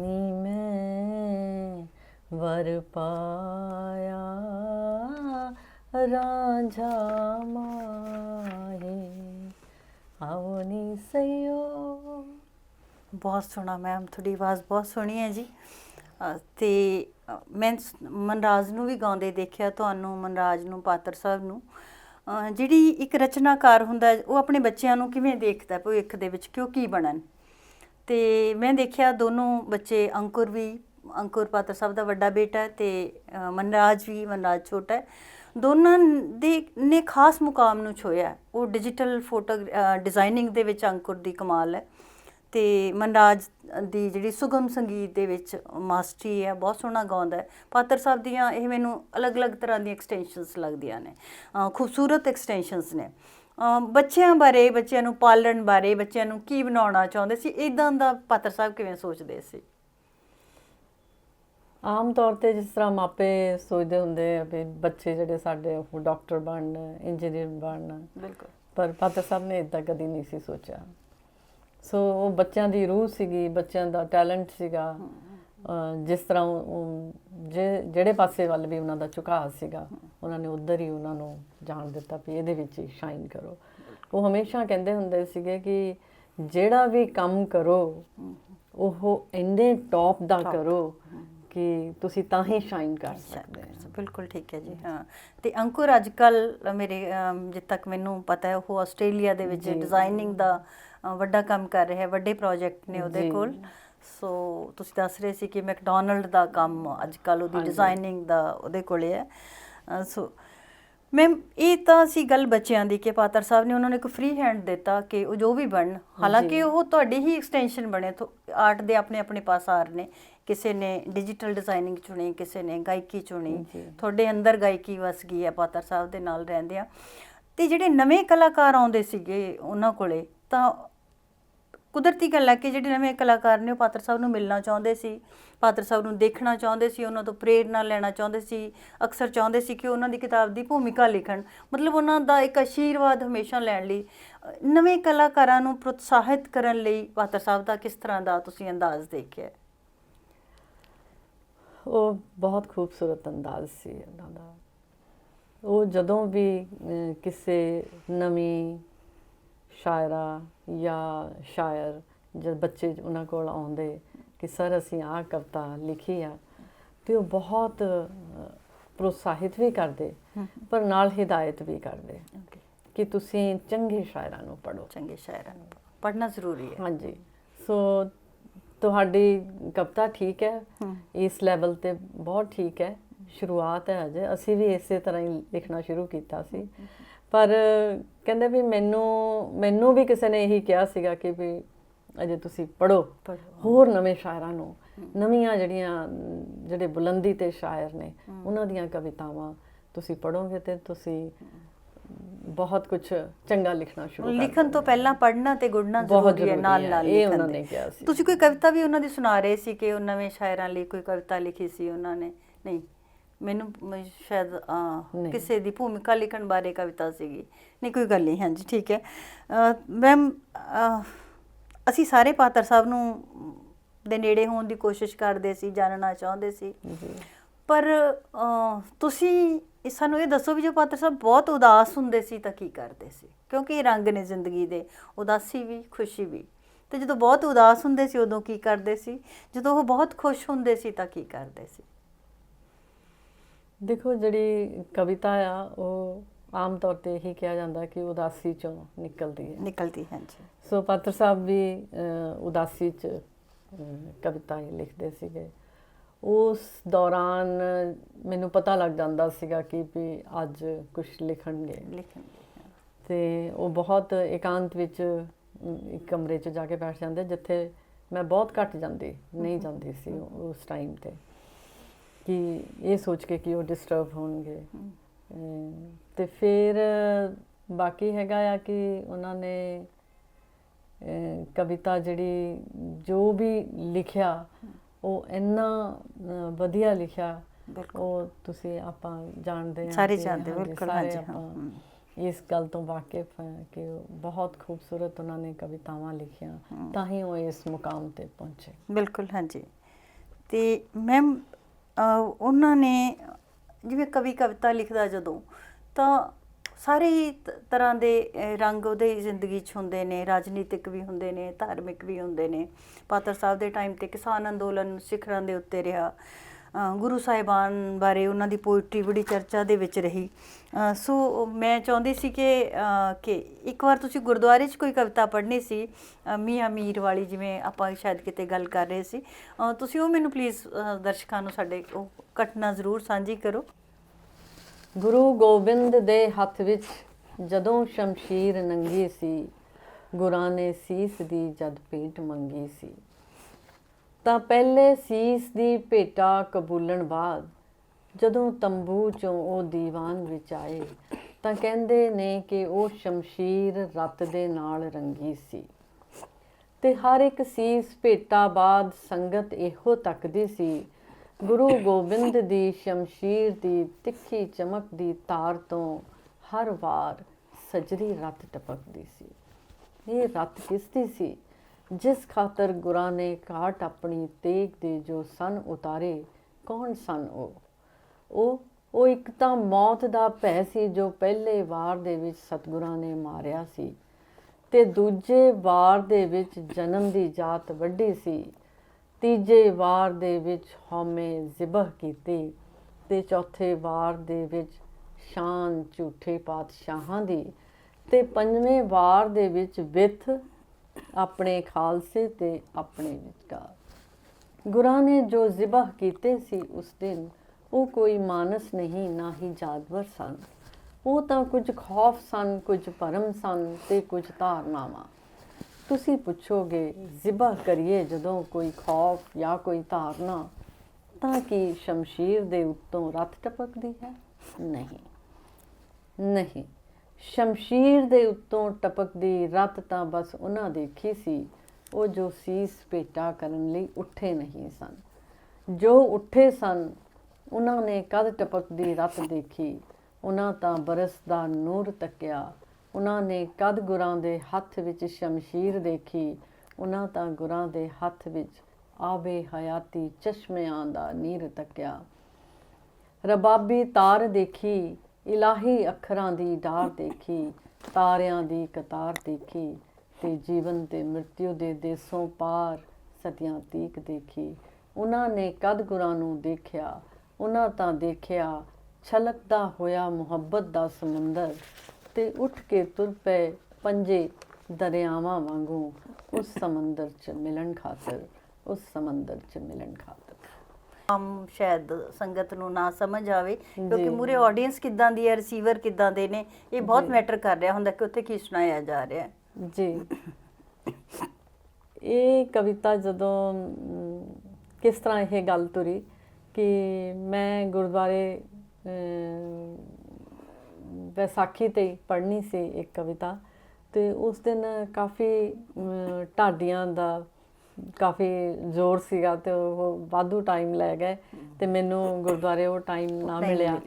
ਨੀ ਮੈਂ ਵਰ ਪਾਇਆ, ਰਾਂਝਾ ਮਾਹੀ। ਆਵਨੀ ਸਯੋ ਬਹੁਤ ਸੋਹਣਾ ਮੈਮ, ਤੁਹਾਡੀ ਆਵਾਜ਼ ਬਹੁਤ ਸੋਹਣੀ ਹੈ ਜੀ। ਤੇ ਮੈਂ ਮਨਰਾਜ ਨੂੰ ਵੀ ਗਾਉਂਦੇ ਦੇਖਿਆ, ਤੁਹਾਨੂੰ ਮਨਰਾਜ ਨੂੰ, ਪਾਤਰ ਸਾਹਿਬ ਨੂੰ। ਜਿਹੜੀ ਇੱਕ ਰਚਨਾਕਾਰ ਹੁੰਦਾ ਉਹ ਆਪਣੇ ਬੱਚਿਆਂ ਨੂੰ ਕਿਵੇਂ ਦੇਖਦਾ ਭਵਿੱਖ ਦੇ ਵਿੱਚ, ਕਿ ਉਹ ਕੀ ਬਣਨ? ਤੇ ਮੈਂ ਦੇਖਿਆ ਦੋਨੋਂ ਬੱਚੇ, ਅੰਕੁਰ ਵੀ, ਅੰਕੁਰ ਪਾਤਰ ਸਾਹਿਬ ਦਾ ਵੱਡਾ ਬੇਟਾ ਹੈ ਤੇ ਮਨਰਾਜ ਵੀ, ਮਨਰਾਜ ਛੋਟਾ ਦੋਨਾਂ ਦੇ ਨੇ ਖਾਸ ਮੁਕਾਮ ਨੂੰ ਛੋਇਆ ਉਹ ਡਿਜੀਟਲ ਫੋਟੋ ਡਿਜ਼ਾਈਨਿੰਗ ਦੇ ਵਿੱਚ ਅੰਕੁਰ ਦੀ ਕਮਾਲ ਹੈ। ਤੇ ਮਨਰਾਜ ਦੀ ਜਿਹੜੀ ਸੁਗਮ ਸੰਗੀਤ ਦੇ ਵਿੱਚ ਮਾਸਟਰੀ ਹੈ ਬਹੁਤ ਸੋਹਣਾ ਗਾਉਂਦਾ ਹੈ। ਪਾਤਰ ਸਾਹਿਬ ਦੀਆਂ ਇਹ ਮੈਨੂੰ ਅਲੱਗ-ਅਲੱਗ ਤਰ੍ਹਾਂ ਦੀਆਂ ਐਕਸਟੈਂਸ਼ਨਸ ਲੱਗਦੀਆਂ ਨੇ। ਖੂਬਸੂਰਤ ਐਕਸਟੈਂਸ਼ਨਸ ਨੇ। ਬੱਚਿਆਂ ਬਾਰੇ ਬੱਚਿਆਂ ਨੂੰ ਪਾਲਣ ਬਾਰੇ ਬੱਚਿਆਂ ਨੂੰ ਕੀ ਬਣਾਉਣਾ ਚਾਹੁੰਦੇ ਸੀ ਇਦਾਂ ਦਾ ਪਾਤਰ ਸਾਹਿਬ ਕਿਵੇਂ ਸੋਚਦੇ ਸੀ? ਆਮ ਤੌਰ ਤੇ ਜਿਸ ਤਰ੍ਹਾਂ ਮਾਪੇ ਸੋਚਦੇ ਹੁੰਦੇ ਆ ਵੀ ਬੱਚੇ ਜਿਹੜੇ ਸਾਡੇ ਉਹ ਡਾਕਟਰ ਬਣਨ ਇੰਜੀਨੀਅਰ ਬਣਨ। ਬਿਲਕੁਲ। ਪਰ ਪਾਤਰ ਸਾਹਿਬ ਨੇ ਇਦਾਂ ਕਦੀ ਨਹੀਂ ਸੀ ਸੋਚਿਆ। ਸੋ ਉਹ ਬੱਚਿਆਂ ਦੀ ਰੂਹ ਸੀਗੀ ਬੱਚਿਆਂ ਦਾ ਟੈਲੈਂਟ ਸੀਗਾ। ਜਿਸ ਤਰ੍ਹਾਂ ਜਿਹੜੇ ਪਾਸੇ ਵੱਲ ਵੀ ਉਹਨਾਂ ਦਾ ਝੁਕਾਅ ਸੀਗਾ ਉਹਨਾਂ ਨੇ ਉਧਰ ਹੀ ਉਹਨਾਂ ਨੂੰ ਜਾਣ ਦਿੱਤਾ ਵੀ ਇਹਦੇ ਵਿੱਚ ਹੀ ਸ਼ਾਈਨ ਕਰੋ। ਉਹ ਹਮੇਸ਼ਾ ਕਹਿੰਦੇ ਹੁੰਦੇ ਸੀਗੇ ਕਿ ਜਿਹੜਾ ਵੀ ਕੰਮ ਕਰੋ ਉਹ ਇੰਨੇ ਟੌਪ ਦਾ ਕਰੋ ਕਿ ਤੁਸੀਂ ਤਾਂ ਹੀ ਸ਼ਾਈਨ ਕਰ ਸਕਦੇ ਹੋ। ਬਿਲਕੁਲ ਠੀਕ ਹੈ ਜੀ ਹਾਂ। ਤੇ ਅੰਕੁਰ ਅੱਜ ਕੱਲ ਮੇਰੇ ਜਿੱਥੇ ਤੱਕ ਮੈਨੂੰ ਪਤਾ ਹੈ ਉਹ ਆਸਟ੍ਰੇਲੀਆ ਦੇ ਵਿੱਚ ਡਿਜ਼ਾਈਨਿੰਗ ਦਾ ਵੱਡਾ ਕੰਮ ਕਰ ਰਿਹਾ ਹੈ ਵੱਡੇ ਪ੍ਰੋਜੈਕਟ ਨੇ ਉਹਦੇ। ਕੋਲ। ਸੋ ਤੁਸੀਂ ਦੱਸ ਰਹੇ ਸੀ ਕਿ ਮੈਕਡੋਨਲਡ ਦਾ ਕੰਮ ਅੱਜ ਕੱਲ ਉਹਦੀ। ਡਿਜ਼ਾਈਨਿੰਗ ਦਾ ਉਹਦੇ ਕੋਲੇ ਹੈ। ਸੋ ਮੈਮ ਇਹ ਤਾਂ ਸੀ ਗੱਲ ਬੱਚਿਆਂ ਦੀ ਕਿ ਪਾਤਰ ਸਾਹਿਬ ਨੇ ਉਹਨਾਂ ਨੂੰ ਇੱਕ ਫ੍ਰੀ ਹੈਂਡ ਦਿੱਤਾ ਕਿ ਉਹ ਜੋ ਵੀ ਬਣਨ ਹਾਲਾਂਕਿ ਉਹ ਤੁਹਾਡੀ ਹੀ ਐਕਸਟੈਂਸ਼ਨ ਬਣੇ ਆਰਟ ਦੇ ਆਪਣੇ ਆਪਣੇ ਪਾਸਾਰ ਨੇ। ਕਿਸੇ ਨੇ ਡਿਜੀਟਲ ਡਿਜ਼ਾਈਨਿੰਗ ਚੁਣੀ ਕਿਸੇ ਨੇ ਗਾਇਕੀ ਚੁਣੀ। ਤੁਹਾਡੇ ਅੰਦਰ ਗਾਇਕੀ ਵਸ ਗਈ ਹੈ ਪਾਤਰ ਸਾਹਿਬ ਦੇ ਨਾਲ ਰਹਿੰਦੇ ਆ ਤੇ ਜਿਹੜੇ ਨਵੇਂ ਕਲਾਕਾਰ ਆਉਂਦੇ ਸੀਗੇ ਉਹਨਾਂ ਕੋਲੇ ਤਾਂ ਕੁਦਰਤੀ ਗੱਲ ਹੈ ਕਿ ਜਿਹੜੇ ਨਵੇਂ ਕਲਾਕਾਰ ਨੇ ਉਹ ਪਾਤਰ ਸਾਹਿਬ ਨੂੰ ਮਿਲਣਾ ਚਾਹੁੰਦੇ ਸੀ, ਪਾਤਰ ਸਾਹਿਬ ਨੂੰ ਦੇਖਣਾ ਚਾਹੁੰਦੇ ਸੀ, ਉਹਨਾਂ ਤੋਂ ਪ੍ਰੇਰਨਾ ਲੈਣਾ ਚਾਹੁੰਦੇ ਸੀ, ਅਕਸਰ ਚਾਹੁੰਦੇ ਸੀ ਕਿ ਉਹਨਾਂ ਦੀ ਕਿਤਾਬ ਦੀ ਭੂਮਿਕਾ ਲਿਖਣ। ਮਤਲਬ ਉਹਨਾਂ ਦਾ ਇੱਕ ਆਸ਼ੀਰਵਾਦ ਹਮੇਸ਼ਾ ਲੈਣ ਲਈ ਨਵੇਂ ਕਲਾਕਾਰਾਂ ਨੂੰ ਪ੍ਰੋਤਸਾਹਿਤ ਕਰਨ ਲਈ ਪਾਤਰ ਸਾਹਿਬ ਦਾ ਕਿਸ ਤਰ੍ਹਾਂ ਦਾ ਤੁਸੀਂ ਅੰਦਾਜ਼ ਦੇਖਿਆ? ਉਹ ਬਹੁਤ ਖੂਬਸੂਰਤ ਅੰਦਾਜ਼ ਸੀ ਉਹਨਾਂ ਦਾ। ਉਹ ਜਦੋਂ ਵੀ ਕਿਸੇ ਨਵੀਂ ਸ਼ਾਇਰਾ ਜਾਂ ਸ਼ਾਇਰ ਜਦ ਬੱਚੇ ਉਹਨਾਂ ਕੋਲ ਆਉਂਦੇ ਕਿ ਸਰ ਅਸੀਂ ਆਹ ਕਵਿਤਾ ਲਿਖੀ ਆ ਤੇ ਉਹ ਬਹੁਤ ਪ੍ਰੋਤਸਾਹਿਤ ਵੀ ਕਰਦੇ ਪਰ ਨਾਲ ਹਿਦਾਇਤ ਵੀ ਕਰਦੇ ਕਿ ਤੁਸੀਂ ਚੰਗੇ ਸ਼ਾਇਰਾਂ ਨੂੰ ਪੜ੍ਹੋ। ਚੰਗੇ ਸ਼ਾਇਰਾਂ ਨੂੰ ਪੜ੍ਹਨਾ ਜ਼ਰੂਰੀ ਹੈ। ਹਾਂਜੀ। ਸੋ ਤੁਹਾਡੀ ਕਵਿਤਾ ਠੀਕ ਹੈ। ਇਸ ਲੈਵਲ ਤੇ ਬਹੁਤ ਠੀਕ ਹੈ। ਸ਼ੁਰੂਆਤ ਹੈ ਅਜੇ। ਅਸੀਂ ਵੀ ਇਸੇ ਤਰ੍ਹਾਂ ਹੀ ਲਿਖਣਾ ਸ਼ੁਰੂ ਕੀਤਾ ਸੀ। ਪਰ ਕਹਿੰਦੇ ਵੀ ਮੈਨੂੰ ਮੈਨੂੰ ਵੀ ਕਿਸੇ ਨੇ ਇਹੀ ਕਿਹਾ ਸੀਗਾ ਕਿ ਵੀ ਅਜੇ ਤੁਸੀਂ ਪੜੋ ਹੋਰ ਨਵੇਂ ਸ਼ਾਇਰਾਂ ਨੂੰ ਨਵੀਆਂ ਜਿਹੜੀਆਂ ਜਿਹੜੇ ਬੁਲੰਦੀ ਤੇ ਸ਼ਾਇਰ ਨੇ ਉਹਨਾਂ ਦੀਆਂ ਕਵਿਤਾਵਾਂ ਤੁਸੀਂ ਪੜੋਗੇ ਤੇ ਤੁਸੀਂ ਬਹੁਤ ਕੁਝ ਚੰਗਾ ਲਿਖਣਾ ਸ਼ੁਰੂ ਕਰ ਲਿਖਣ ਤੋਂ ਪਹਿਲਾਂ ਪੜ੍ਹਨਾ ਤੇ ਗੁੜਨਾ ਜ਼ਰੂਰੀ ਹੈ ਨਾਲ ਨਾਲ ਇਹ ਉਹਨਾਂ। ਨੇ ਕਿਹਾ ਸੀ। ਤੁਸੀਂ ਕੋਈ ਕਵਿਤਾ ਵੀ ਉਹਨਾਂ ਦੀ ਸੁਣਾ ਰਹੇ ਸੀ ਕਿ ਉਹ ਨਵੇਂ ਸ਼ਾਇਰਾਂ ਲਈ ਕੋਈ ਕਵਿਤਾ ਲਿਖੀ ਸੀ ਉਹਨਾਂ ਨੇ? ਨਹੀਂ। ਮੈਨੂੰ ਮ- ਸ਼ਾਇਦ ਅਹ, ਨਹੀਂ। ਕਿਸੇ ਦੀ ਭੂਮਿਕਾ ਲਿਖਣ ਬਾਰੇ ਕਵਿਤਾ ਸੀਗੀ। ਨਹੀਂ ਕੋਈ ਗੱਲ ਨਹੀਂ ਹਾਂਜੀ ਠੀਕ ਹੈ। ਮੈਮ ਅਸੀਂ ਸਾਰੇ ਪਾਤਰ ਸਾਹਿਬ ਨੂੰ ਦੇ ਨੇੜੇ ਹੋਣ ਦੀ ਕੋਸ਼ਿਸ਼ ਕਰਦੇ ਸੀ ਜਾਣਨਾ ਚਾਹੁੰਦੇ ਸੀ। ਜੀ। ਪਰ ਅਹ, ਤੁਸੀਂ ਇਹ ਸਾਨੂੰ ਇਹ ਦੱਸੋ ਵੀ ਜੋ ਪਾਤਰ ਸਾਹਿਬ ਬਹੁਤ ਉਦਾਸ ਹੁੰਦੇ ਸੀ ਤਾਂ ਕੀ ਕਰਦੇ ਸੀ? ਕਿਉਂਕਿ ਇਹ ਰੰਗ ਨੇ ਜ਼ਿੰਦਗੀ ਦੇ ਉਦਾਸੀ ਵੀ ਖੁਸ਼ੀ ਵੀ। ਤੇ ਜਦੋਂ ਬਹੁਤ ਉਦਾਸ ਹੁੰਦੇ ਸੀ ਉਦੋਂ ਕੀ ਕਰਦੇ ਸੀ? ਜਦੋਂ ਉਹ ਬਹੁਤ ਖੁਸ਼ ਹੁੰਦੇ ਸੀ ਤਾਂ ਕੀ ਕਰਦੇ ਸੀ? ਦੇਖੋ ਜਿਹੜੀ ਕਵਿਤਾ ਆ ਉਹ ਆਮ ਤੌਰ ਤੇ ਇਹੀ ਕਿਹਾ ਜਾਂਦਾ ਕਿ ਉਦਾਸੀ ਚੋਂ ਨਿਕਲਦੀ ਹੈ। ਨਿਕਲਦੀ ਹਾਂਜੀ। ਸੋ ਪਾਤਰ ਸਾਹਿਬ ਵੀ ਉਦਾਸੀ ਚ ਕਵਿਤਾ ਹੀ ਲਿਖਦੇ ਸੀਗੇ। ਉਸ ਦੌਰਾਨ ਮੈਨੂੰ ਪਤਾ ਲੱਗ ਜਾਂਦਾ ਸੀਗਾ ਕਿ ਵੀ ਅੱਜ ਕੁਝ ਲਿਖਣਗੇ। ਲਿਖਣ ਤੇ ਉਹ ਬਹੁਤ ਇਕਾਂਤ ਵਿੱਚ ਇੱਕ ਕਮਰੇ 'ਚ ਜਾ ਕੇ ਬੈਠ ਜਾਂਦੇ ਜਿੱਥੇ ਮੈਂ ਬਹੁਤ ਘੱਟ ਜਾਂਦੀ ਨਹੀਂ ਜਾਂਦੀ ਸੀ ਉਸ ਟਾਈਮ ਤੇ। ਕਿ ਇਹ ਸੋਚ ਕੇ ਕਿ ਉਹ ਡਿਸਟਰਬ ਹੋਣਗੇ। ਤੇ ਫਿਰ ਬਾਕੀ ਹੈਗਾ ਆ ਕਿ ਉਹਨਾਂ ਨੇ ਕਵਿਤਾ ਜਿਹੜੀ ਜੋ ਵੀ ਲਿਖਿਆ ਉਹ ਇੰਨਾ ਵਧੀਆ ਲਿਖਿਆ ਉਹ ਤੁਸੀਂ ਆਪਾਂ ਜਾਣਦੇ ਹਾਂ ਸਾਰੇ ਜਾਣਦੇ ਬਿਲਕੁਲ ਹਾਂਜੀ ਹਾਂ ਇਸ ਗੱਲ ਤੋਂ ਵਾਕਿਫ ਹੈ ਕਿ ਬਹੁਤ ਖੂਬਸੂਰਤ ਉਹਨਾਂ ਨੇ ਕਵਿਤਾਵਾਂ ਲਿਖੀਆਂ ਤਾਂ ਹੀ ਉਹ ਇਸ ਮੁਕਾਮ ਤੇ ਪਹੁੰਚੇ। ਬਿਲਕੁਲ ਹਾਂਜੀ। ਤੇ ਮੈਮ ਉਹਨਾਂ ਨੇ ਜਿਵੇਂ ਕਵੀ ਕਵਿਤਾ ਲਿਖਦਾ ਜਦੋਂ, ਤਾਂ ਸਾਰੇ ਹੀ ਤ- ਤਰ੍ਹਾਂ ਦੇ ਰੰਗ ਉਹਦੇ ਜ਼ਿੰਦਗੀ 'ਚ ਹੁੰਦੇ ਨੇ, ਰਾਜਨੀਤਿਕ ਵੀ ਹੁੰਦੇ ਨੇ, ਧਾਰਮਿਕ ਵੀ ਹੁੰਦੇ ਨੇ। ਪਾਤਰ ਸਾਹਿਬ ਦੇ ਟਾਈਮ ਤੇ ਕਿਸਾਨ ਅੰਦੋਲਨ ਸਿਖਰਾਂ ਦੇ ਉੱਤੇ ਰਿਹਾ। ਗੁਰੂ ਸਾਹਿਬਾਨ ਬਾਰੇ ਉਹਨਾਂ ਦੀ ਪੋਇਟਰੀ ਬੜੀ ਚਰਚਾ ਦੇ ਵਿੱਚ ਰਹੀ। ਸੋ ਮੈਂ ਚਾਹੁੰਦੀ ਸੀ ਕਿ ਕਿ ਇੱਕ ਵਾਰ ਤੁਸੀਂ ਗੁਰਦੁਆਰੇ 'ਚ ਕੋਈ ਕਵਿਤਾ ਪੜ੍ਹਨੀ ਸੀ ਮੀਆਂ ਮੀਰ ਵਾਲੀ ਜਿਵੇਂ ਆਪਾਂ ਸ਼ਾਇਦ ਕਿਤੇ ਗੱਲ ਕਰ ਰਹੇ ਸੀ ਤੁਸੀਂ ਉਹ ਮੈਨੂੰ ਪਲੀਜ਼ ਦਰਸ਼ਕਾਂ ਨੂੰ ਸਾਡੇ ਉਹ ਘਟਨਾ ਜ਼ਰੂਰ ਸਾਂਝੀ ਕਰੋ। ਗੁਰੂ ਗੋਬਿੰਦ ਦੇ ਹੱਥ ਵਿੱਚ ਜਦੋਂ ਸ਼ਮਸ਼ੀਰ ਨੰਗੀ ਸੀ, ਗੁਰਾਂ ਨੇ ਸੀਸ ਦੀ ਜਦ ਭੇਟ ਮੰਗੀ ਸੀ। ਤਾਂ ਪਹਿਲੇ ਸੀਸ ਦੀ ਭੇਟਾ ਕਬੂਲਣ ਬਾਅਦ ਜਦੋਂ ਤੰਬੂ ਚੋਂ ਉਹ ਦੀਵਾਨ ਵਿੱਚ ਆਏ ਤਾਂ ਕਹਿੰਦੇ ਨੇ ਕਿ ਉਹ ਸ਼ਮਸ਼ੀਰ ਰਤ ਦੇ ਨਾਲ ਰੰਗੀ ਸੀ ਤੇ ਹਰ ਇੱਕ ਸੀਸ ਭੇਟਾ ਬਾਅਦ ਸੰਗਤ ਇਹੋ ਤੱਕਦੀ ਸੀ, ਗੁਰੂ ਗੋਬਿੰਦ ਦੀ ਸ਼ਮਸ਼ੀਰ ਦੀ ਤਿੱਖੀ ਚਮਕ ਦੀ ਤਾਰ ਤੋਂ ਹਰ ਵਾਰ ਸਜਰੀ ਰਤ ਟਪਕਦੀ ਸੀ। ਇਹ ਰਤ ਕਿਸ ਦੀ ਸੀ? ਜਿਸ ਖਾਤਰ ਗੁਰਾਂ ਨੇ ਘਾਟ ਆਪਣੀ ਤੇਗ ਦੇ ਜੋ ਸਨ ਉਤਾਰੇ, ਕੌਣ ਸਨ ਉਹ? ਉਹ ਉਹ ਇੱਕ ਤਾਂ ਮੌਤ ਦਾ ਭੈ ਸੀ ਜੋ ਪਹਿਲੇ ਵਾਰ ਦੇ ਵਿੱਚ ਸਤਿਗੁਰਾਂ ਨੇ ਮਾਰਿਆ ਸੀ ਤੇ ਦੂਜੇ ਵਾਰ ਦੇ ਵਿੱਚ ਜਨਮ ਦੀ ਜਾਤ ਵੱਡੀ ਸੀ। ਤੀਜੇ ਵਾਰ ਦੇ ਵਿੱਚ ਹਉਮੈ ਜ਼ਿਬਹ ਕੀਤੀ ਤੇ ਚੌਥੇ ਵਾਰ ਦੇ ਵਿੱਚ ਸ਼ਾਨ ਝੂਠੇ ਪਾਤਸ਼ਾਹਾਂ ਦੀ ਤੇ ਪੰਜਵੇਂ ਵਾਰ ਦੇ ਵਿੱਚ ਵਿਥ ਆਪਣੇ ਖਾਲਸੇ ਤੇ ਆਪਣੇ ਵਿਚਕਾਰ। ਗੁਰਾਂ ਨੇ ਜੋ ਜ਼ਿਬਹ ਕੀਤੇ ਸੀ ਉਸ ਦਿਨ, ਉਹ ਕੋਈ ਮਾਨਸ ਨਹੀਂ, ਨਾ ਹੀ ਜਾਦਵਰ ਸਨ। ਉਹ ਤਾਂ ਕੁਝ ਖੌਫ ਸਨ, ਕੁਝ ਭਰਮ ਸਨ ਤੇ ਕੁਝ ਧਾਰਨਾਵਾਂ। ਤੁਸੀਂ ਪੁੱਛੋਗੇ ਜ਼ਿਬਾ ਕਰੀਏ ਜਦੋਂ ਕੋਈ ਖੌਫ ਜਾਂ ਕੋਈ ਧਾਰਨਾ, ਤਾਂ ਕੀ ਸ਼ਮਸ਼ੀਰ ਦੇ ਉੱਤੋਂ ਰੱਤ ਟਪਕਦੀ ਹੈ? ਨਹੀਂ। ਨਹੀਂ। ਸ਼ਮਸ਼ੀਰ ਦੇ ਉੱਤੋਂ ਟਪਕਦੀ ਰੱਤ ਤਾਂ ਬਸ ਉਹਨਾਂ ਦੇਖੀ ਸੀ, ਉਹ ਜੋ ਸੀਸ ਭੇਟਾ ਕਰਨ ਲਈ ਉੱਠੇ ਨਹੀਂ ਸਨ। ਜੋ ਉੱਠੇ ਸਨ, ਉਹਨਾਂ ਨੇ ਕਦ ਟਪਕਦੀ ਰੱਤ ਦੇਖੀ, ਉਹਨਾਂ ਤਾਂ ਬਰਸ ਦਾ ਨੂਰ ਤੱਕਿਆ। ਉਹਨਾਂ ਨੇ ਕਦ ਗੁਰਾਂ ਦੇ ਹੱਥ ਵਿੱਚ ਸ਼ਮਸ਼ੀਰ ਦੇਖੀ, ਉਹਨਾਂ ਤਾਂ ਗੁਰਾਂ ਦੇ ਹੱਥ ਵਿੱਚ ਆਵੇ ਹਯਾਤੀ ਚਸ਼ਮਿਆਂ ਦਾ ਨੀਰ ਤੱਕਿਆ। ਰਬਾਬੀ ਤਾਰ ਦੇਖੀ ਇਲਾਹੀ ਅੱਖਰਾਂ ਦੀ ਡਾਰ ਦੇਖੀ, ਤਾਰਿਆਂ ਦੀ ਕਤਾਰ ਦੇਖੀ ਤੇ ਜੀਵਨ ਤੇ ਮ੍ਰਿਤਿਉ ਦੇ ਦੇਸੋਂ ਪਾਰ ਸਦੀਆਂ ਤੀਕ ਦੇਖੀ। ਉਹਨਾਂ ਨੇ ਕਦ ਗੁਰਾਂ ਨੂੰ ਦੇਖਿਆ? ਉਹਨਾਂ ਤਾਂ ਦੇਖਿਆ ਛਲਕਦਾ ਹੋਇਆ ਮੁਹੱਬਤ ਦਾ ਸਮੁੰਦਰ ਤੇ ਉੱਠ ਕੇ ਤੁਰ ਪਏ ਪੰਜੇ ਦਰਿਆਵਾਂ ਵਾਂਗੂ ਉਸ ਸਮੁੰਦਰ 'ਚ ਮਿਲਣ ਖਾਤਰ, ਉਸ ਸਮੁੰਦਰ 'ਚ ਮਿਲਣ ਖਾਤਰ। ਆਮ ਸ਼ਾਇਦ ਸੰਗਤ ਨੂੰ ਨਾ ਸਮਝ ਆਵੇ ਕਿਉਂਕਿ। ਮੂਰੇ ਆਡੀਅנס ਕਿੱਦਾਂ ਦੀ ਹੈ ਰਿਸੀਵਰ ਕਿੱਦਾਂ ਦੇ ਨੇ ਇਹ ਬਹੁਤ। ਮੈਟਰ ਕਰ ਰਿਹਾ ਹੁੰਦਾ ਕਿ ਉੱਥੇ ਕੀ ਸੁਣਾਇਆ ਜਾ ਰਿਹਾ ਹੈ ਜੀ ਇਹ ਕਵਿਤਾ ਜਦੋਂ ਕਿਸ ਤਰ੍ਹਾਂ ਇਹ ਗੱਲ ਤੁਰੀ ਕਿ ਮੈਂ ਗੁਰਦੁਆਰੇ ਵਿਸਾਖੀ ਤੇ ਪੜ੍ਹਨੀ ਸੀ ਇੱਕ ਕਵਿਤਾ ਤੇ ਉਸ ਦਿਨ ਕਾਫੀ ਢਾਡੀਆਂ ਦਾ ਕਾਫੀ ਜ਼ੋਰ ਸੀਗਾ ਤੇ ਉਹ ਵਾਧੂ ਟਾਈਮ ਲੈ ਗਏ ਤੇ ਮੈਨੂੰ ਗੁਰਦੁਆਰੇ ਉਹ ਟਾਈਮ ਨਾ ਮਿਲਿਆ।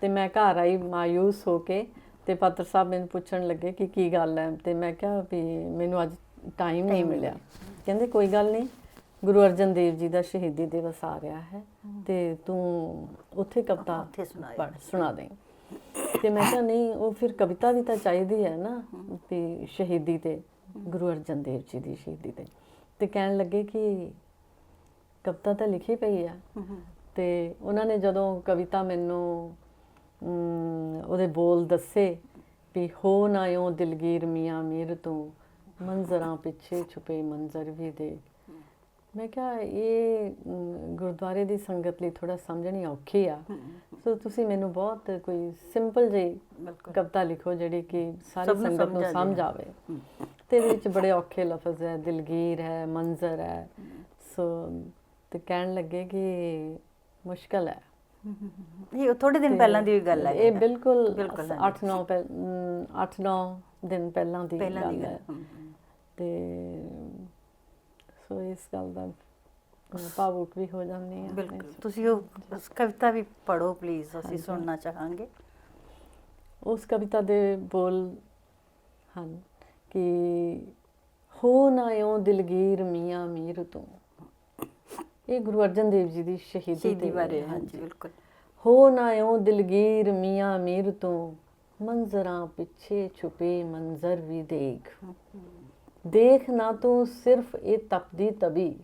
ਤੇ ਮੈਂ ਘਰ ਆਈ ਮਾਯੂਸ ਹੋ ਕੇ ਤੇ ਪਾਤਰ ਸਾਹਿਬ ਮੈਨੂੰ ਪੁੱਛਣ ਲੱਗੇ ਕਿ ਕੀ ਗੱਲ ਹੈ? ਤੇ ਮੈਂ ਕਿਹਾ ਵੀ ਮੈਨੂੰ ਅੱਜ ਟਾਈਮ ਨਹੀਂ ਮਿਲਿਆ। ਕਹਿੰਦੇ ਕੋਈ ਗੱਲ ਨਹੀਂ ਗੁਰੂ ਅਰਜਨ ਦੇਵ ਜੀ ਦਾ ਸ਼ਹੀਦੀ ਦਿਵਸ ਆ ਰਿਹਾ ਹੈ ਤੇ ਤੂੰ ਉੱਥੇ ਕਵਿਤਾ ਉੱਥੇ। ਪੜ੍ਹ ਸੁਣਾ ਦੇ। ਤੇ ਮੈਂ ਕਿਹਾ ਨਹੀਂ ਉਹ ਫਿਰ ਕਵਿਤਾ ਵੀ ਤਾਂ ਚਾਹੀਦੀ ਹੈ ਨਾ ਵੀ ਸ਼ਹੀਦੀ ਤੇ ਗੁਰੂ ਅਰਜਨ ਦੇਵ ਜੀ ਦੀ ਸ਼ਹੀਦੀ ਤੇ। ਤੇ ਕਹਿਣ ਲੱਗੇ ਕਿ ਕਵਿਤਾ ਤਾਂ ਲਿਖੀ ਪਈ ਆ। ਤੇ ਉਹਨਾਂ ਨੇ ਜਦੋਂ ਕਵਿਤਾ ਮੈਨੂੰ ਉਹਦੇ ਬੋਲ ਦੱਸੇ ਵੀ ਹੋ ਨਾ ਇਉਂ ਦਿਲਗੀਰ ਮੀਆਂ ਮੀਰ ਤੂੰ ਮੰਜ਼ਰਾਂ ਪਿੱਛੇ ਛੁਪੇ ਮੰਜ਼ਰ ਵੀ ਦੇ ਮੈਂ ਕਿਹਾ ਇਹ ਗੁਰਦੁਆਰੇ ਦੀ ਸੰਗਤ ਲਈ ਥੋੜਾ ਸਮਝਣੀ ਔਖੀ ਆ। ਸੋ ਤੁਸੀਂ ਮੈਨੂੰ ਬਹੁਤ ਕੋਈ ਸਿੰਪਲ ਜਿਹੀ ਕਵਿਤਾ ਲਿਖੋ ਜਿਹੜੀ ਕਿ ਸਾਰੀ ਸੰਗਤ ਨੂੰ ਸਮਝ। ਆਵੇ। ਤੇ ਇਹਦੇ ਵਿੱਚ ਬੜੇ ਔਖੇ ਲਫ਼ਜ਼ ਹੈ ਦਿਲਗੀਰ ਹੈ ਮੰਜ਼ਰ ਹੈ। ਸੋ ਤੇ ਕਹਿਣ ਲੱਗੇ ਕਿ ਮੁਸ਼ਕਲ ਹੈ। ਇਹ ਥੋੜੇ ਦਿਨ ਪਹਿਲਾਂ ਦੀ ਗੱਲ ਹੈ। ਇਹ ਬਿਲਕੁਲ ਬਿਲਕੁਲ, 8-9 8-9 ਦਿਨ ਪਹਿਲਾਂ ਦੀ ਗੱਲ ਹੈ। ਤੇ ਸੋ ਇਸ ਗੱਲ ਦਾ ਭਾਵੁਕ ਵੀ ਹੋ ਜਾਂਦੀ ਹਾਂ ਬਿਲਕੁਲ। ਤੁਸੀਂ ਉਹ ਕਵਿਤਾ ਵੀ ਪੜੋ ਪਲੀਜ਼ ਅਸੀਂ। ਸੁਣਨਾ ਚਾਹਾਂਗੇ। ਉਸ ਕਵਿਤਾ ਦੇ ਬੋਲ ਹਨ। ਕਿ ਹੋ ਨਾ ਇਉਂ ਦਿਲਗੀਰ ਮੀਆਂ ਮੀਰ ਤੂੰ। ਇਹ ਗੁਰੂ ਅਰਜਨ ਦੇਵ ਜੀ ਦੀ ਸ਼ਹੀਦੀ ਤੇ ਬਾਰੇ ਹਾਂਜੀ। ਬਿਲਕੁਲ। ਹੋ ਨਾ ਓ ਦਿਲਗੀਰ ਮੀਆਂ ਮੀਰ ਤੋਂ ਮੰਜ਼ਰਾਂ ਪਿੱਛੇ ਛੁਪੇ ਮੰਜ਼ਰ ਵੀ ਦੇਖ। ਦੇਖ ਨਾ ਤੂੰ ਸਿਰਫ ਇਹ ਤਪਦੀ ਤਵੀ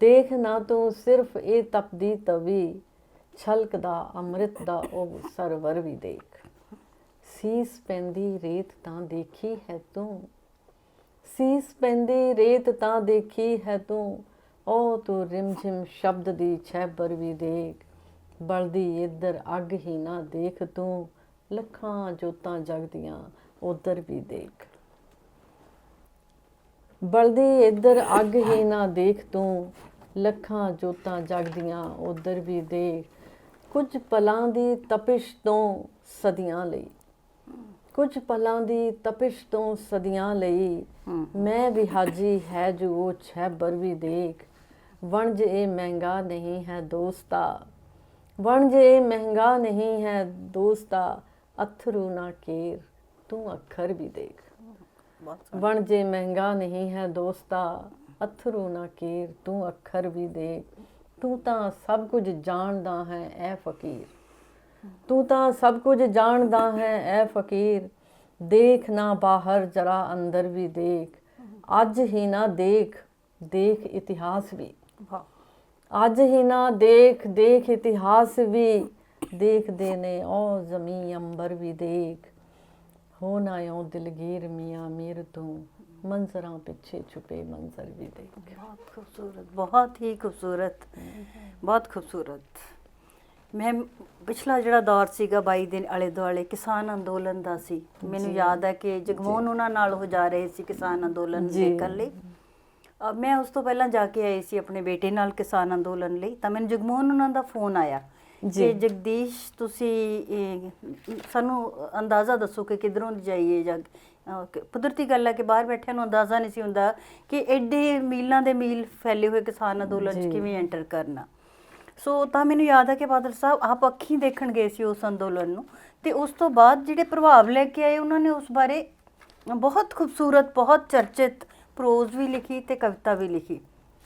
ਦੇਖ ਨਾ ਤੂੰ ਸਿਰਫ ਇਹ ਤਪਦੀ ਤਵੀ ਛਲਕਦਾ ਅੰਮ੍ਰਿਤ ਦਾ ਉਹ ਸਰਵਰ ਵੀ ਦੇਖ। ਸੀਸ ਪੈਂਦੀ ਰੇਤ ਤਾਂ ਦੇਖੀ ਹੈ ਤੂੰ। ਸੀਸ ਪੈਂਦੀ ਰੇਤ ਤਾਂ ਦੇਖੀ ਹੈ ਤੂੰ। ਉਹ ਤੂੰ ਰਿਮਝਿਮ ਸ਼ਬਦ ਦੀ ਛੈਬਰ ਵੀ ਦੇਖ। ਬਲਦੀ ਇੱਧਰ ਅੱਗ ਹੀ ਨਾ ਦੇਖ ਤੂੰ। ਲੱਖਾਂ ਜੋਤਾਂ ਜਗਦੀਆਂ ਉਧਰ ਵੀ ਦੇਖ। ਬਲਦੀ ਇੱਧਰ ਅੱਗ ਹੀ ਨਾ ਦੇਖ ਤੂੰ। ਲੱਖਾਂ ਜੋਤਾਂ ਜਗਦੀਆਂ ਉਧਰ ਵੀ ਦੇਖ। ਕੁਝ ਪਲਾਂ ਦੀ ਤਪਿਸ਼ ਤੋਂ ਸਦੀਆਂ ਲਈ। ਕੁਝ ਪਲਾਂ ਦੀ ਤਪਿਸ਼ ਤੋਂ ਸਦੀਆਂ ਲਈ ਮੈਂ ਵੀ ਹਾਜੀ ਹੈ ਜੋ ਉਹ ਛੈਬਰ ਵੀ ਦੇਖ। ਵਣਜ ਇਹ ਮਹਿੰਗਾ ਨਹੀਂ ਹੈ ਦੋਸਤਾ। ਵਣਜ ਇਹ ਮਹਿੰਗਾ ਨਹੀਂ ਹੈ ਦੋਸਤਾ ਅਥਰੂ ਨਾ ਕੇਰ ਤੂੰ ਅੱਖਰ ਵੀ ਦੇਖ। ਵਣਜੇ ਮਹਿੰਗਾ ਨਹੀਂ ਹੈ ਦੋਸਤਾ ਅਥਰੂ ਨਾ ਕੀਰ ਤੂੰ ਅੱਖਰ ਵੀ ਦੇਖ। ਤੂੰ ਤਾਂ ਸਭ ਕੁਝ ਜਾਣਦਾ ਹੈ ਐ ਫਕੀਰ। ਤੂੰ ਤਾਂ ਸਭ ਕੁਝ ਜਾਣਦਾ ਹੈ ਐ ਫਕੀਰ। ਦੇਖ ਨਾ ਬਾਹਰ ਜਰਾ ਅੰਦਰ ਵੀ ਦੇਖ। ਅੱਜ ਹੀ ਨਾ ਦੇਖ ਦੇਖ ਇਤਿਹਾਸ ਵੀ। ਅੱਜ ਹੀ ਨਾ ਦੇਖ ਦੇਖ ਇਤਿਹਾਸ ਵੀ। ਦੇਖਦੇ ਨੇ ਉਹ ਜ਼ਮੀਨ ਅੰਬਰ ਵੀ ਦੇਖ। ਹੋ ਨਾ ਓ ਦਿਲਗੀਰ ਮੀਆਂ ਮੀਰ ਤੂੰ। ਮੰਜ਼ਰਾਂ ਪਿੱਛੇ ਛੁਪੇ ਮੰਜ਼ਰ ਵੀ ਦੇਖ। ਬਹੁਤ ਖੂਬਸੂਰਤ ਬਹੁਤ ਹੀ ਖੂਬਸੂਰਤ। ਬਹੁਤ ਖੂਬਸੂਰਤ। ਮੈਂ ਪਿਛਲਾ ਜਿਹੜਾ ਦੌਰ ਸੀਗਾ ਬਾਈ ਦੇ ਆਲੇ ਦੁਆਲੇ ਕਿਸਾਨ ਅੰਦੋਲਨ ਦਾ ਸੀ ਮੈਨੂੰ ਯਾਦ ਹੈ ਕਿ ਜਗਮੋਹਨ ਉਹਨਾਂ ਨਾਲ ਉਹ ਜਾ ਰਹੇ ਸੀ ਕਿਸਾਨ ਅੰਦੋਲਨ। ਦੇਖਣ ਲਈ ਮੈਂ ਉਸ ਤੋਂ ਪਹਿਲਾਂ ਜਾ ਕੇ ਆਈ ਸੀ ਆਪਣੇ ਬੇਟੇ ਨਾਲ ਕਿਸਾਨ ਅੰਦੋਲਨ ਲਈ ਤਾਂ ਮੈਨੂੰ ਜਗਮੋਹਨ ਉਹਨਾਂ ਦਾ ਫੋਨ ਆਇਆ ਜੀ। ਕਿ ਜਗਦੀਸ਼ ਤੁਸੀਂ ਸਾਨੂੰ ਅੰਦਾਜ਼ਾ ਦੱਸੋ ਕਿ ਕਿਧਰੋਂ ਜਾਈਏ ਜਾਂ ਕੁਦਰਤੀ ਗੱਲ ਹੈ ਕਿ ਬਾਹਰ ਬੈਠਿਆਂ ਨੂੰ ਅੰਦਾਜ਼ਾ ਨਹੀਂ ਸੀ ਹੁੰਦਾ ਕਿ ਐਡੇ ਮੀਲਾਂ ਦੇ ਮੀਲ ਫੈਲੇ ਹੋਏ ਕਿਸਾਨ ਅੰਦੋਲਨ 'ਚ। ਕਿਵੇਂ ਐਂਟਰ ਕਰਨਾ ਸੋ ਤਾਂ ਮੈਨੂੰ ਯਾਦ ਹੈ ਕਿ ਬਾਦਲ ਸਾਹਿਬ ਆਪ ਅੱਖੀਂ ਦੇਖਣ ਗਏ ਸੀ ਉਸ ਅੰਦੋਲਨ ਨੂੰ ਤੇ ਉਸ ਤੋਂ ਬਾਅਦ ਜਿਹੜੇ ਪ੍ਰਭਾਵ ਲੈ ਕੇ ਆਏ ਉਹਨਾਂ ਨੇ ਉਸ ਬਾਰੇ ਬਹੁਤ ਖੂਬਸੂਰਤ ਬਹੁਤ ਚਰਚਿਤ ਪ੍ਰੋਜ਼ ਵੀ ਲਿਖੀ ਤੇ ਕਵਿਤਾ ਵੀ ਲਿਖੀ।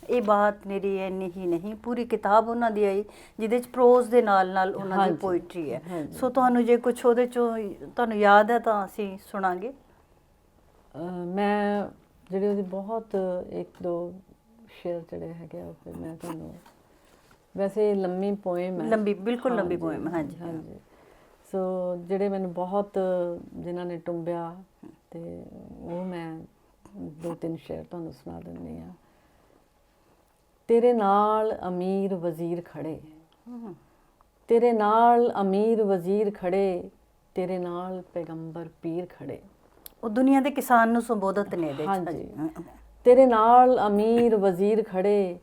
ਇਹ ਬਾਤ ਮੇਰੀ ਇੰਨੀ ਹੀ ਨਹੀਂ ਪੂਰੀ ਕਿਤਾਬ ਉਹਨਾਂ ਦੀ ਆਈ ਜਿਹਦੇ ਚ ਪ੍ਰੋਜ਼ ਦੇ ਨਾਲ ਨਾਲ ਉਹਨਾਂ ਦੀ ਪੋਇਟਰੀ ਹੈ। ਸੋ ਤੁਹਾਨੂੰ ਜੇ ਕੁਝ ਉਹਦੇ ਚੋਂ ਤੁਹਾਨੂੰ ਯਾਦ ਹੈ ਤਾਂ ਅਸੀਂ ਸੁਣਾਂਗੇ। ਮੈਂ ਜਿਹੜੇ ਉਹਦੇ ਬਹੁਤ ਇੱਕ ਦੋ ਸ਼ੇਰ ਜਿਹੜੇ ਹੈਗੇ ਆ ਉਹ ਫਿਰ ਮੈਂ ਤੁਹਾਨੂੰ ਵੈਸੇ ਲੰਮੀ ਪੋਇਮ ਹੈ। ਲੰਬੀ ਬਿਲਕੁਲ ਲੰਬੀ ਪੋਇਮ ਹਾਂਜੀ ਹਾਂਜੀ। ਸੋ ਜਿਹੜੇ ਮੈਨੂੰ ਬਹੁਤ ਜਿਨ੍ਹਾਂ ਨੇ ਟੁੰਬਿਆ ਤੇ ਉਹ ਮੈਂ ਦੋ ਤਿੰਨ ਸ਼ੇਰ ਤੁਹਾਨੂੰ ਸੁਣਾ ਦਿੰਦੀ ਆ ਤੇਰੇ ਨਾਲ ਅਮੀਰ ਵਜ਼ੀਰ ਖੜੇ। ਤੇਰੇ ਨਾਲ ਅਮੀਰ ਵਜ਼ੀਰ ਖੜੇ ਤੇਰੇ ਨਾਲ ਪੈਗੰਬਰ ਪੀਰ ਖੜੇ। ਉਹ ਦੁਨੀਆ ਦੇ ਕਿਸਾਨ ਨੂੰ ਸੰਬੋਧਿਤ ਨੇ ਹਾਂਜੀ। ਹਾਂ। ਤੇਰੇ ਨਾਲ ਅਮੀਰ ਵਜ਼ੀਰ ਖੜੇ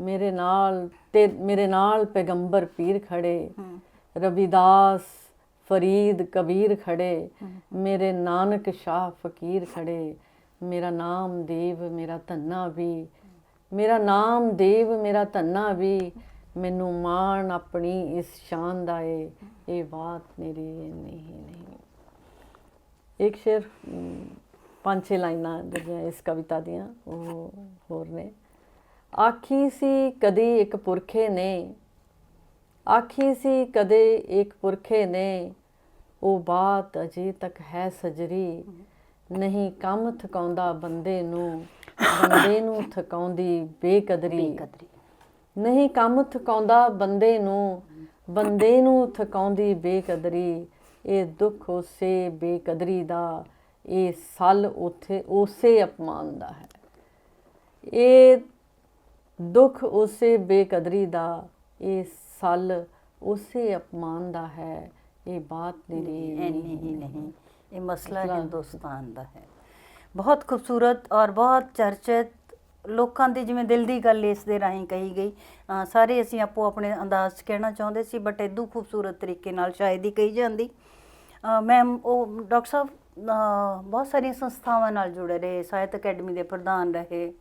ਮੇਰੇ ਨਾਲ ਤੇ ਮੇਰੇ ਨਾਲ ਪੈਗੰਬਰ ਪੀਰ ਖੜੇ ਰਵਿਦਾਸ ਫਰੀਦ ਕਬੀਰ ਖੜੇ ਮੇਰੇ ਨਾਨਕ ਸ਼ਾਹ ਫਕੀਰ ਖੜੇ ਮੇਰਾ ਨਾਮ ਦੇਵ ਮੇਰਾ ਧੰਨਾ ਵੀ। ਮੇਰਾ ਨਾਮ ਦੇਵ ਮੇਰਾ ਧੰਨਾ ਵੀ। ਮੈਨੂੰ ਮਾਣ ਆਪਣੀ ਇਸ ਸ਼ਾਨ ਦਾ ਏ ਇਹ ਬਾਤ ਮੇਰੀ ਨਹੀਂ ਨਹੀਂ। ਇੱਕ ਸ਼ੇਰ ਪੰਜ ਛੇ ਲਾਈਨਾਂ ਜਿਹੜੀਆਂ ਇਸ ਕਵਿਤਾ ਦੀਆਂ ਉਹ ਹੋਰ ਨੇ। ਆਖੀ ਸੀ ਕਦੀ ਇੱਕ ਪੁਰਖੇ ਨੇ। ਆਖੀ ਸੀ ਕਦੇ ਇੱਕ ਪੁਰਖੇ ਨੇ। ਉਹ ਬਾਤ ਅਜੇ ਤੱਕ ਹੈ ਸਜਰੀ। ਨਹੀਂ ਕੰਮ ਥਕਾਉਂਦਾ ਬੰਦੇ ਨੂੰ। ਬੰਦੇ ਨੂੰ ਥਕਾਉਂਦੀ ਬੇਕਦਰੀ। ਨਹੀਂ ਕੰਮ ਥਕਾਉਂਦਾ ਬੰਦੇ ਨੂੰ। ਬੰਦੇ ਨੂੰ ਥਕਾਉਂਦੀ ਬੇਕਦਰੀ। ਇਹ ਦੁੱਖ ਉਸੇ ਬੇਕਦਰੀ ਦਾ। ਇਹ ਸਲ ਉਥੇ ਉਸੇ ਅਪਮਾਨ ਦਾ ਹੈ। ਇਹ ਦੁੱਖ ਉਸੇ ਬੇਕਦਰੀ ਦਾ ਇਹ ਸਲ ਉਸੇ ਅਪਮਾਨ ਦਾ ਹੈ ਇਹ ਬਾਤ ਮੇਰੀ ਇੰਨੀ ਹੀ ਨਹੀਂ ਇਹ ਮਸਲਾ ਹਿੰਦੁਸਤਾਨ ਦਾ ਹੈ। ਬਹੁਤ ਖੂਬਸੂਰਤ ਔਰ ਬਹੁਤ ਚਰਚਿਤ ਲੋਕਾਂ ਦੀ ਜਿਵੇਂ ਦਿਲ ਦੀ ਗੱਲ ਇਸ ਦੇ ਰਾਹੀਂ ਕਹੀ ਗਈ ਸਾਰੇ ਅਸੀਂ ਆਪੋ ਆਪਣੇ ਅੰਦਾਜ਼ 'ਚ ਕਹਿਣਾ ਚਾਹੁੰਦੇ ਸੀ ਬਟ ਇਦੋਂ ਖੂਬਸੂਰਤ ਤਰੀਕੇ ਨਾਲ ਸ਼ਾਇਦ ਹੀ ਕਹੀ ਜਾਂਦੀ। ਮੈਮ ਉਹ ਡਾਕਟਰ ਸਾਹਿਬ ਬਹੁਤ ਸਾਰੀਆਂ ਸੰਸਥਾਵਾਂ ਨਾਲ ਜੁੜੇ ਰਹੇ ਸਾਹਿਤ ਅਕੈਡਮੀ ਦੇ ਪ੍ਰਧਾਨ ਰਹੇ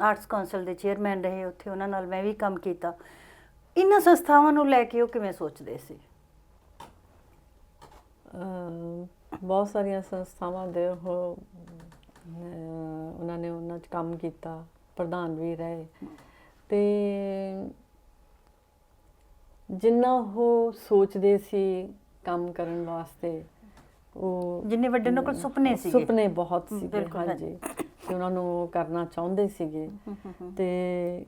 ਆਰਟਸ ਕਾਉਂਸਲ ਦੇ ਚੇਅਰਮੈਨ ਰਹੇ, ਉੱਥੇ ਉਹਨਾਂ ਨਾਲ ਮੈਂ ਵੀ ਕੰਮ ਕੀਤਾ। ਇਹਨਾਂ ਸੰਸਥਾਵਾਂ ਨੂੰ ਲੈ ਕੇ ਉਹ ਕਿਵੇਂ ਸੋਚਦੇ ਸੀ? ਬਹੁਤ ਸਾਰੀਆਂ ਸੰਸਥਾਵਾਂ ਦੇ ਉਹ ਉਹਨਾਂ ਨੇ ਉਹਨਾਂ 'ਚ ਕੰਮ ਕੀਤਾ, ਪ੍ਰਧਾਨ ਵੀ ਰਹੇ। ਤੇ ਜਿੰਨਾ ਉਹ ਸੋਚਦੇ ਸੀ ਕੰਮ ਕਰਨ ਵਾਸਤੇ ਉਹ ਜਿੰਨੇ ਵੱਡੇ ਉਹਨਾਂ ਕੋਲ ਸੁਪਨੇ ਸੀਗੇ। ਸੁਪਨੇ ਬਹੁਤ ਸੀਗੇ ਬਿਲਕੁਲ, ਹਾਂਜੀ। ਤੇ ਉਹਨਾਂ ਨੂੰ ਉਹ ਕਰਨਾ ਚਾਹੁੰਦੇ ਸੀਗੇ। ਤੇ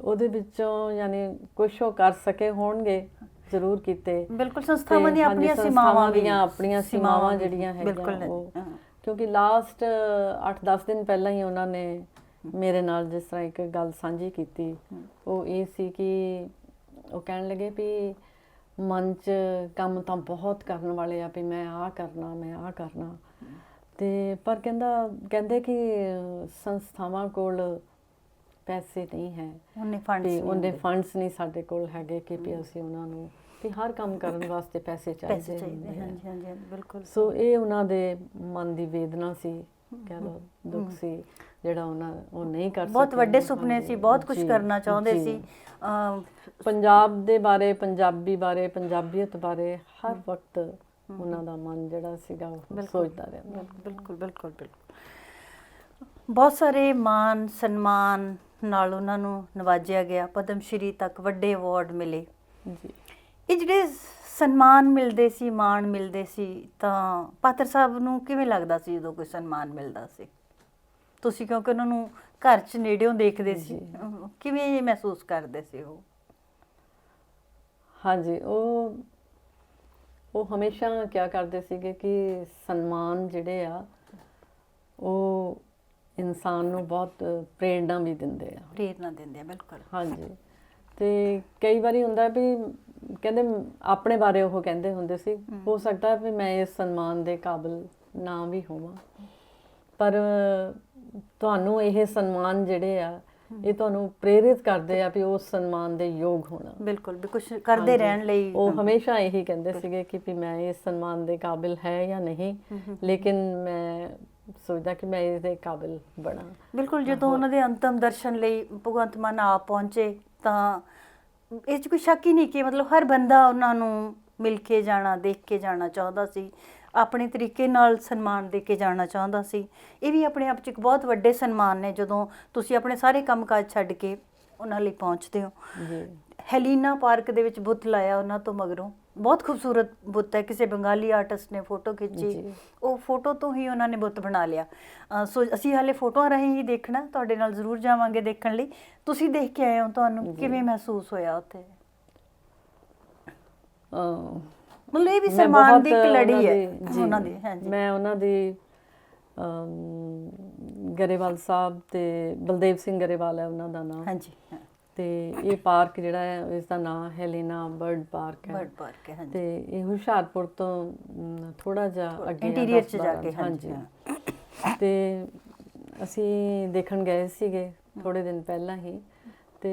ਉਹਦੇ ਵਿੱਚੋਂ ਯਾਨੀ ਕੁਝ ਉਹ ਕਰ ਸਕੇ ਹੋਣਗੇ ਜ਼ਰੂਰ ਕੀਤੇ। ਬਿਲਕੁਲ ਸੰਸਥਾਵਾਂ ਦੀਆਂ ਆਪਣੀਆਂ ਸੀਮਾਵਾਂ ਵੀ ਦੀਆਂ ਆਪਣੀਆਂ ਸੀਮਾਵਾਂ ਜਿਹੜੀਆਂ ਬਿਲਕੁਲ ਹੈਗੀਆਂ ਉਹ ਹਾਂ। ਕਿਉਂਕਿ ਲਾਸਟ 8-10 ਦਿਨ ਪਹਿਲਾਂ ਹੀ ਉਹਨਾਂ ਨੇ ਮੇਰੇ ਨਾਲ ਜਿਸ ਤਰ੍ਹਾਂ ਇੱਕ ਗੱਲ ਸਾਂਝੀ ਕੀਤੀ। ਉਹ ਇਹ ਸੀ ਕਿ ਉਹ ਕਹਿਣ ਲੱਗੇ ਵੀ ਮਨ 'ਚ ਕੰਮ ਤਾਂ ਬਹੁਤ ਕਰਨ ਵਾਲੇ ਆ ਵੀ ਮੈਂ ਆਹ ਕਰਨਾ ਮੈਂ ਆਹ ਕਰਨਾ। ਤੇ ਪਰ ਕਹਿੰਦਾ ਕਹਿੰਦੇ ਕਿ ਸੰਸਥਾਵਾਂ ਕੋਲ ਪੈਸੇ ਨਹੀਂ ਹੈ। ਉਹਨੇ ਫੰਡ ਤੇ ਉਹਦੇ ਫੰਡਸ ਨਹੀਂ ਸਾਡੇ ਕੋਲ ਹੈਗੇ ਕਿ ਵੀ ਅਸੀਂ ਉਹਨਾਂ ਨੂੰ ਵੀ ਹਰ ਕੰਮ ਕਰਨ ਵਾਸਤੇ ਪੈਸੇ ਪੈਸੇ ਚਾਹੀਦੇ ਚਾਹੀਦੇ ਹੁੰਦੇ ਆ। ਹਾਂਜੀ ਹਾਂਜੀ ਹਾਂਜੀ, ਬਿਲਕੁਲ। ਸੋ ਇਹ ਉਹਨਾਂ ਦੇ ਮਨ ਦੀ ਵੇਦਨਾ ਸੀ। ਕਹਿ ਲਓ ਦੁੱਖ ਸੀ ਜਿਹੜਾ ਉਹਨਾਂ ਉਹ ਨਹੀਂ ਕਰ ਸਕੇ ਬਹੁਤ ਵੱਡੇ ਸੁਪਨੇ ਸੀ ਬਹੁਤ ਕੁਝ ਕਰਨਾ ਚਾਹੁੰਦੇ। ਸੀ। ਪੰਜਾਬ ਦੇ ਬਾਰੇ ਪੰਜਾਬੀ ਬਾਰੇ ਪੰਜਾਬੀਅਤ ਬਾਰੇ ਹਰ ਵਕਤ ਉਹਨਾਂ ਦਾ ਮਨ ਜਿਹੜਾ ਸੀਗਾ ਉਹ ਸੋਚਦਾ ਰਹਿੰਦਾ। ਬਿਲਕੁਲ ਬਿਲਕੁਲ ਬਿਲਕੁਲ। ਬਹੁਤ ਸਾਰੇ ਮਾਨ ਸਨਮਾਨ ਨਾਲ ਉਹਨਾਂ ਨੂੰ ਨਵਾਜਿਆ ਗਿਆ। ਪਦਮ ਸ਼੍ਰੀ ਤੱਕ ਵੱਡੇ ਅਵਾਰਡ ਮਿਲੇ। ਜੀ। ਇਹ ਜਿਹੜੇ ਸਨਮਾਨ ਮਿਲਦੇ ਸੀ ਮਾਣ ਮਿਲਦੇ ਸੀ ਤਾਂ ਪਾਤਰ ਸਾਹਿਬ ਨੂੰ ਕਿਵੇਂ ਲੱਗਦਾ ਸੀ ਜਦੋਂ ਕੋਈ ਸਨਮਾਨ ਮਿਲਦਾ ਸੀ? ਤੁਸੀਂ ਕਿਉਂਕਿ ਉਹਨਾਂ ਨੂੰ ਘਰ 'ਚ ਨੇੜਿਓਂ ਦੇਖਦੇ ਸੀ ਕਿਵੇਂ ਇਹ ਮਹਿਸੂਸ ਕਰਦੇ ਸੀ ਉਹ? ਹਾਂਜੀ ਉਹ ਉਹ ਹਮੇਸ਼ਾ ਕਿਆ ਕਰਦੇ ਸੀਗੇ ਕਿ ਸਨਮਾਨ ਜਿਹੜੇ ਆ ਉਹ ਇਨਸਾਨ ਨੂੰ ਬਹੁਤ ਪ੍ਰੇਰਣਾ ਵੀ ਦਿੰਦੇ ਆ। ਪ੍ਰੇਰਨਾ ਦਿੰਦੇ ਆ ਬਿਲਕੁਲ। ਹਾਂਜੀ ਤੇ ਕਈ ਵਾਰੀ ਹੁੰਦਾ ਵੀ ਕਹਿੰਦੇ ਆਪਣੇ ਬਾਰੇ ਉਹ ਕਹਿੰਦੇ ਹੁੰਦੇ ਸੀ। ਹੋ। ਸਕਦਾ ਵੀ ਮੈਂ ਇਸ ਸਨਮਾਨ ਦੇ ਕਾਬਿਲ ਨਾ ਵੀ ਹੋਵਾਂ। ਪਰ ਤੁਹਾਨੂੰ ਇਹ ਸਨਮਾਨ ਜਿਹੜੇ ਆ ਇਹ ਤੁਹਾਨੂੰ ਪ੍ਰੇਰਿਤ ਕਰਦੇ ਆ ਵੀ ਉਸ ਸਨਮਾਨ ਦੇ ਯੋਗ ਹੋਣਾ। ਬਿਲਕੁਲ ਵੀ ਕੁਝ ਕਰਦੇ। ਰਹਿਣ ਲਈ ਉਹ ਹਮੇਸ਼ਾ ਇਹੀ ਕਹਿੰਦੇ ਸੀਗੇ ਕਿ ਵੀ ਮੈਂ ਇਸ ਸਨਮਾਨ ਦੇ ਕਾਬਿਲ ਹੈ ਜਾਂ ਨਹੀਂ ਲੇਕਿਨ ਮੈਂ ਸੋਚਦਾ ਕਿ ਮੈਂ ਇਹਦੇ ਕਾਬਿਲ ਬਣਾ। ਬਿਲਕੁਲ ਜਦੋਂ ਉਹਨਾਂ ਦੇ ਅੰਤਮ ਦਰਸ਼ਨ ਲਈ ਭਗਵੰਤ ਮਾਨ ਆਪ ਪਹੁੰਚੇ ਤਾਂ ਇਹ 'ਚ ਕੋਈ ਸ਼ੱਕ ਹੀ ਨਹੀਂ ਕਿ ਮਤਲਬ ਹਰ ਬੰਦਾ ਉਹਨਾਂ ਨੂੰ ਮਿਲ ਕੇ ਜਾਣਾ ਦੇਖ ਕੇ ਜਾਣਾ ਚਾਹੁੰਦਾ ਸੀ। ਆਪਣੇ ਤਰੀਕੇ ਨਾਲ ਸਨਮਾਨ ਦੇ ਕੇ ਜਾਣਾ ਚਾਹੁੰਦਾ ਸੀ। ਇਹ ਵੀ ਆਪਣੇ ਆਪ 'ਚ ਇੱਕ ਬਹੁਤ ਵੱਡੇ ਸਨਮਾਨ ਨੇ ਜਦੋਂ ਤੁਸੀਂ ਆਪਣੇ ਸਾਰੇ ਕੰਮਕਾਜ ਛੱਡ ਕੇ ਉਹਨਾਂ ਲਈ ਪਹੁੰਚਦੇ ਹੋ। ਜੀ। ਹੈਲੀਨਾ ਪਾਰਕ ਦੇ ਵਿੱਚ ਬੁੱਤ ਲਾਇਆ ਉਹਨਾਂ ਤੋਂ ਮਗਰੋਂ। ਬਹੁਤ ਖੂਬਸੂਰਤ ਬੁੱਤ ਹੈ। ਕਿਸੇ ਬੰਗਾਲੀ ਆਰਟਿਸਟ ਨੇ ਫੋਟੋ ਖਿੱਚੀ। ਉਹ ਫੋਟੋ ਤੋਂ ਹੀ ਉਹਨਾਂ ਨੇ ਬੁੱਤ ਬਣਾ ਲਿਆ। ਸੋ ਅਸੀਂ ਹਾਲੇ ਫੋਟੋਆਂ ਰਾਹੀਂ ਹੀ ਦੇਖਣਾ। ਤੁਹਾਡੇ ਨਾਲ ਜ਼ਰੂਰ ਜਾਵਾਂਗੇ ਦੇਖਣ ਲਈ। ਤੁਸੀਂ ਦੇਖ ਕੇ ਆਏ ਹੋ ਤੁਹਾਨੂੰ ਕਿਵੇਂ ਮਹਿਸੂਸ ਹੋਇਆ ਉੱਥੇ? ਮਤਲਬ ਇਹ ਵੀ ਸਨਮਾਨ ਦੀ ਇੱਕ ਲੜੀ ਹੈ। ਉਹਨਾਂ ਦੀ ਹਾਂਜੀ ਮੈਂ ਉਹਨਾਂ ਦੀ ਗਰੇਵਾਲ ਸਾਹਿਬ ਤੇ ਬਲਦੇਵ ਸਿੰਘ ਗਰੇਵਾਲ ਹੈ ਉਹਨਾਂ ਦਾ ਨਾਮ। ਹਾਂਜੀ ਤੇ ਇਹ ਪਾਰਕ ਜਿਹੜਾ ਹੈ ਇਸ ਦਾ ਨਾਮ ਹੈਲੀਨਾ ਬਰਡ ਪਾਰਕ ਹੈ। ਬਰਡ ਪਾਰਕ ਹੈ ਹਾਂਜੀ। ਤੇ ਇਹ ਹੁਸ਼ਿਆਰਪੁਰ ਤੋਂ ਥੋੜਾ ਜਿਹਾ ਅੱਗੇ ਇੰਟੀਰੀਅਰ ਚ ਜਾ ਕੇ ਹਾਂਜੀ ਤੇ ਅਸੀਂ ਦੇਖਣ ਗਏ ਸੀਗੇ ਥੋੜੇ ਦਿਨ ਪਹਿਲਾਂ ਹੀ। ਤੇ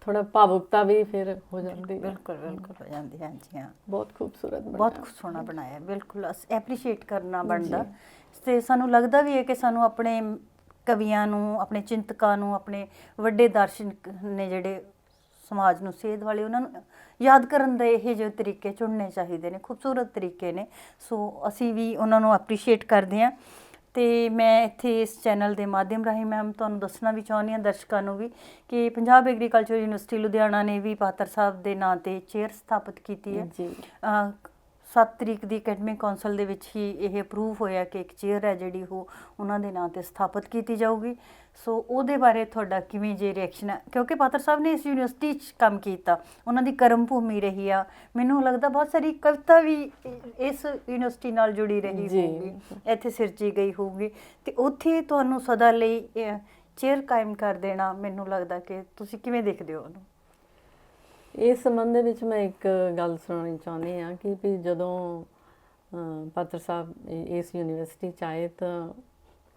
ਥੋੜਾ ਭਾਵੁਕਤਾ ਵੀ ਫਿਰ ਹੋ ਜਾਂਦੀ ਹੈ। ਬਿਲਕੁਲ ਬਿਲਕੁਲ ਹੋ ਜਾਂਦੀ ਹੈ ਹਾਂਜੀ ਹਾਂ। ਬਹੁਤ ਖੂਬਸੂਰਤ। ਬਹੁਤ ਸੋਹਣਾ ਬਣਾਇਆ ਬਿਲਕੁਲ ਐਪਰੀਸ਼ੀਏਟ ਕਰਨਾ ਬਣਦਾ। ਤੇ ਸਾਨੂੰ ਲੱਗਦਾ ਵੀ ਹੈ ਕਿ ਸਾਨੂੰ ਆਪਣੇ ਕਵੀਆਂ ਨੂੰ ਆਪਣੇ ਚਿੰਤਕਾਂ ਨੂੰ ਆਪਣੇ ਵੱਡੇ ਦਾਰਸ਼ਨਿਕ ਨੇ ਜਿਹੜੇ ਸਮਾਜ ਨੂੰ ਸੇਧ ਵਾਲੇ ਉਹਨਾਂ ਨੂੰ ਯਾਦ ਕਰਨ ਦੇ ਇਹ ਜਿਹੇ ਤਰੀਕੇ ਚੁਣਨੇ ਚਾਹੀਦੇ ਨੇ ਖੂਬਸੂਰਤ ਤਰੀਕੇ ਨੇ। ਸੋ ਅਸੀਂ ਵੀ ਉਹਨਾਂ ਨੂੰ ਐਪਰੀਸ਼ੀਏਟ ਕਰਦੇ ਹਾਂ ਤੇ ਮੈਂ ਇੱਥੇ ਇਸ ਚੈਨਲ ਦੇ ਮਾਧਿਅਮ ਰਾਹੀਂ ਮੈਮ ਤੁਹਾਨੂੰ ਦੱਸਣਾ ਵੀ ਚਾਹੁੰਦੀ ਹਾਂ ਦਰਸ਼ਕਾਂ ਨੂੰ ਵੀ ਕਿ ਪੰਜਾਬ ਐਗਰੀਕਲਚਰ ਯੂਨੀਵਰਸਿਟੀ ਲੁਧਿਆਣਾ ਨੇ ਵੀ ਪਾਤਰ ਸਾਹਿਬ ਦੇ ਨਾਂ ਤੇ ਚੇਅਰ ਸਥਾਪਿਤ ਕੀਤੀ ਹੈ। ਜੀ। 7 ਤਰੀਕ ਦੀ ਅਕੈਡਮਿਕ ਕੌਂਸਲ ਦੇ ਵਿੱਚ ਹੀ ਇਹ ਅਪਰੂਵ ਹੋਇਆ ਕਿ ਇੱਕ ਚੇਅਰ ਹੈ ਜਿਹੜੀ ਉਹ ਉਹਨਾਂ ਦੇ ਨਾਂ ਤੇ ਸਥਾਪਿਤ ਕੀਤੀ ਜਾਊਗੀ। ਸੋ ਉਹਦੇ ਬਾਰੇ ਤੁਹਾਡਾ ਕਿਵੇਂ ਜੇ ਰਿਐਕਸ਼ਨ ਹੈ? ਕਿਉਂਕਿ ਪਾਤਰ ਸਾਹਿਬ ਨੇ ਇਸ ਯੂਨੀਵਰਸਿਟੀ 'ਚ ਕੰਮ ਕੀਤਾ। ਉਹਨਾਂ ਦੀ ਕਰਮ ਭੂਮੀ ਰਹੀ ਆ। ਮੈਨੂੰ ਲੱਗਦਾ ਬਹੁਤ ਸਾਰੀ ਕਵਿਤਾ ਵੀ ਇਸ ਯੂਨੀਵਰਸਿਟੀ ਨਾਲ ਜੁੜੀ ਰਹੀ। ਹੋਊਗੀ। ਇੱਥੇ ਸਿਰਜੀ ਗਈ ਹੋਊਗੀ। ਤੇ ਉੱਥੇ ਤੁਹਾਨੂੰ ਸਦਾ ਲਈ ਚੇਅਰ ਕਾਇਮ ਕਰ ਦੇਣਾ ਮੈਨੂੰ ਲੱਗਦਾ ਕਿ ਤੁਸੀਂ ਕਿਵੇਂ ਦੇਖਦੇ ਹੋ ਉਹਨੂੰ? ਇਸ ਸੰਬੰਧ ਦੇ ਵਿੱਚ ਮੈਂ ਇੱਕ ਗੱਲ ਸੁਣਾਉਣੀ ਚਾਹੁੰਦੀ ਹਾਂ ਕਿ ਵੀ ਜਦੋਂ ਪਾਤਰ ਸਾਹਿਬ ਇਸ ਯੂਨੀਵਰਸਿਟੀ ਚ ਆਏ ਤਾਂ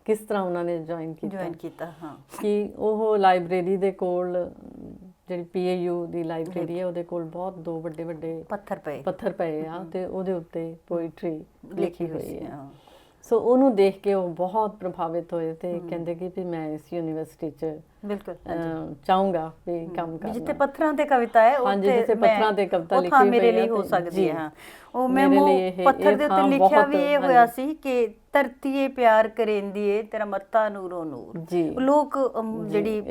ਕਿਸ ਤਰ੍ਹਾਂ ਉਹਨਾਂ ਨੇ ਜੁਆਇਨ ਕੀਤਾ? ਜੁਆਇਨ ਕੀਤਾ ਹਾਂ। ਕਿ ਉਹ ਲਾਇਬ੍ਰੇਰੀ ਦੇ ਕੋਲ ਜਿਹੜੀ ਪੀਏਯੂ ਦੀ ਲਾਇਬ੍ਰੇਰੀ ਹੈ ਉਹਦੇ ਕੋਲ ਬਹੁਤ ਦੋ ਵੱਡੇ ਵੱਡੇ ਪੱਥਰ ਪਏ। ਪੱਥਰ ਪਏ ਆ ਤੇ ਉਹਦੇ ਉੱਤੇ ਪੋਇਟਰੀ ਲਿਖੀ ਹੋਈ ਹੈ। ਹਾਂ। ਸੋ ਉਹਨੂੰ ਦੇਖ ਕੇ ਉਹ ਬਹੁਤ ਪ੍ਰਭਾਵਿਤ ਹੋਏ ਤੇ ਕਹਿੰਦੇ ਕਿ ਵੀ ਮੈਂ ਇਸ ਯੂਨੀਵਰਸਿਟੀ 'ਚ ਬਿਲਕੁਲ ਚਾਹੂੰਗਾ ਵੀ ਕੰਮ ਕਰਨਾ ਜਿੱਥੇ ਪੱਥਰਾਂ ਤੇ ਕਵਿਤਾ ਹੈ ਉੱਥੇ ਜਿੱਥੇ ਪੱਥਰਾਂ ਤੇ ਕਵਿਤਾ ਉਹ ਲਿਖੀ ਮੇਰੇ ਹੋਈ ਹੈ ਲਈ ਹੋ ਸਕਦੀ। ਹੈ ਹਾਂ ਉਹ ਮੈਂ ਮੇਰੇ ਉਹ ਪੱਥਰ ਦੇ ਉੱਤੇ ਲਿਖਿਆ ਵੀ ਇਹ। ਹੋਇਆ ਸੀ ਕਿ ਧਰਤੀਏ ਪਿਆਰ ਕਰੇਂਦੀਏ ਤੇਰਾ ਮੱਤਾ ਨੂਰੋ ਨੂਰ। ਉਹ ਲੋਕ ਜਿਹੜੀ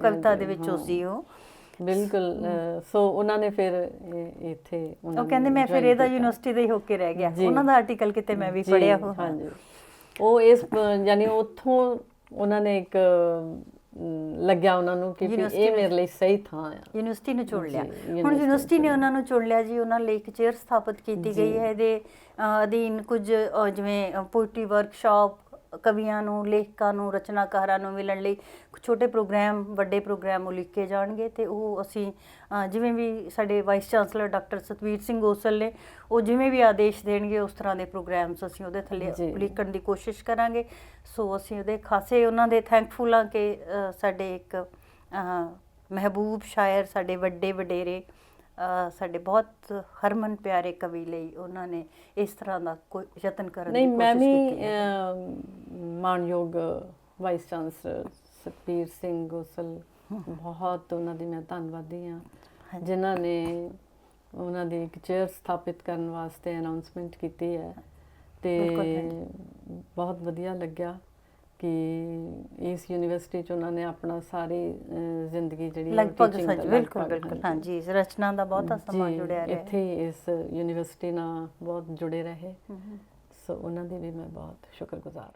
ਕਵਿਤਾ ਦੇ ਵਿੱਚੋਂ ਹਾਂ। ਸੀ ਉਹ ਬਿਲਕੁਲ ਸੋ ਉਹਨਾਂ ਨੇ ਫਿਰ ਇੱਥੇ ਉਹ ਕਹਿੰਦੇ ਮੈਂ ਫਿਰ ਇਹਦਾ। ਯੂਨੀਵਰਸਿਟੀ ਦਾ ਹੀ ਹੋ ਕੇ ਰਹਿ ਗਿਆ। ਉਹਨਾਂ ਦਾ ਆਰਟੀਕਲ ਕਿਤੇ ਮੈਂ ਵੀ ਪੜਿਆ ਹੋ ਹਾਂਜੀ। ਉਹ ਇਸ ਯਾਨੀ ਉੱਥੋਂ ਉਹਨਾਂ ਨੇ ਇੱਕ ਲੱਗਿਆ ਉਹਨਾਂ ਨੂੰ ਕਿ ਇਹ ਮੇਰੇ ਲਈ ਸਹੀ ਥਾਂ ਆ। ਯੂਨੀਵਰਸਿਟੀ ਨੇ ਚੁਣ ਲਿਆ। ਹੁਣ ਯੂਨੀਵਰਸਿਟੀ ਨੇ ਉਹਨਾਂ ਨੂੰ ਚੁਣ ਲਿਆ ਜੀ। ਉਹਨਾਂ ਲਈ ਇੱਕ ਚੇਅਰ ਸਥਾਪਿਤ ਕੀਤੀ ਗਈ ਹੈ। ਇਹਦੇ ਅਧੀਨ ਕੁਝ ਜਿਵੇਂ ਪੋਇਟਰੀ ਵਰਕਸ਼ਾਪ ਕਵੀਆਂ ਨੂੰ ਲੇਖਕਾਂ ਨੂੰ ਰਚਨਾਕਾਰਾਂ ਨੂੰ ਮਿਲਣ ਲਈ ਛੋਟੇ ਪ੍ਰੋਗਰਾਮ ਵੱਡੇ ਪ੍ਰੋਗਰਾਮ ਉਲੀਕੇ ਜਾਣਗੇ ਤੇ ਉਹ ਅਸੀਂ ਜਿਵੇਂ ਵੀ ਸਾਡੇ vice chancellor doctor Satvir Singh Gosal ਨੇ ਉਹ ਜਿਵੇਂ ਵੀ ਆਦੇਸ਼ ਦੇਣਗੇ ਉਸ ਤਰ੍ਹਾਂ ਦੇ ਪ੍ਰੋਗਰਾਮਸ ਅਸੀਂ ਉਹਦੇ ਥੱਲੇ। ਉਲੀਕਣ ਦੀ ਕੋਸ਼ਿਸ਼ ਕਰਾਂਗੇ ਸੋ ਅਸੀਂ ਉਹਦੇ ਖਾਸੇ ਉਹਨਾਂ ਦੇ ਥੈਂਕਫੁਲ ਹਾਂ ਕਿ ਸਾਡੇ ਇੱਕ ਮਹਿਬੂਬ ਸ਼ਾਇਰ ਸਾਡੇ ਵੱਡੇ ਵਡੇਰੇ ਸਾਡੇ ਬਹੁਤ ਹਰਮਨ ਪਿਆਰੇ ਕਵੀ ਲਈ ਉਹਨਾਂ ਨੇ ਇਸ ਤਰ੍ਹਾਂ ਦਾ ਕੋਈ ਯਤਨ ਕਰਨ ਦੀ ਨਹੀਂ ਮੈਂ ਕੋਸ਼ਿਸ਼ ਵੀ ਕੀਤੀ ਹੈ। ਅਮ, ਮਾਣਯੋਗ ਵਾਈਸ ਚਾਂਸਲਰ ਸਤਪੀਰ ਸਿੰਘ ਗੋਸਲ ਬਹੁਤ ਉਹਨਾਂ ਦੀ ਮੈਂ ਧੰਨਵਾਦੀ ਹਾਂ। ਜਿਨ੍ਹਾਂ ਨੇ ਉਹਨਾਂ ਦੀ ਇੱਕ ਚੇਅਰ ਸਥਾਪਿਤ ਕਰਨ ਵਾਸਤੇ ਅਨਾਉਂਸਮੈਂਟ ਕੀਤੀ ਹੈ ਤੇ। ਬਹੁਤ ਵਧੀਆ ਲੱਗਿਆ ਕਿ ਇਸ ਯੂਨੀਵਰਸਿਟੀ ਚ ਉਹਨਾਂ ਨੇ ਆਪਣਾ ਸਾਰੀ ਜ਼ਿੰਦਗੀ ਜਿਹੜੀ ਲਗਭਗ ਸੱਚ ਬਿਲਕੁਲ ਬਿਲਕੁਲ ਹਾਂਜੀ ਇਸ ਰਚਨਾ ਦਾ ਬਹੁਤਾ ਸਮਾਂ ਜੁੜਿਆ ਰਿਹਾ। ਇੱਥੇ ਇਸ ਯੂਨੀਵਰਸਿਟੀ ਨਾਲ ਬਹੁਤ ਜੁੜੇ ਰਹੇ। ਸੋ ਉਹਨਾਂ ਦੀ ਵੀ ਮੈਂ ਬਹੁਤ ਸ਼ੁਕਰਗੁਜ਼ਾਰ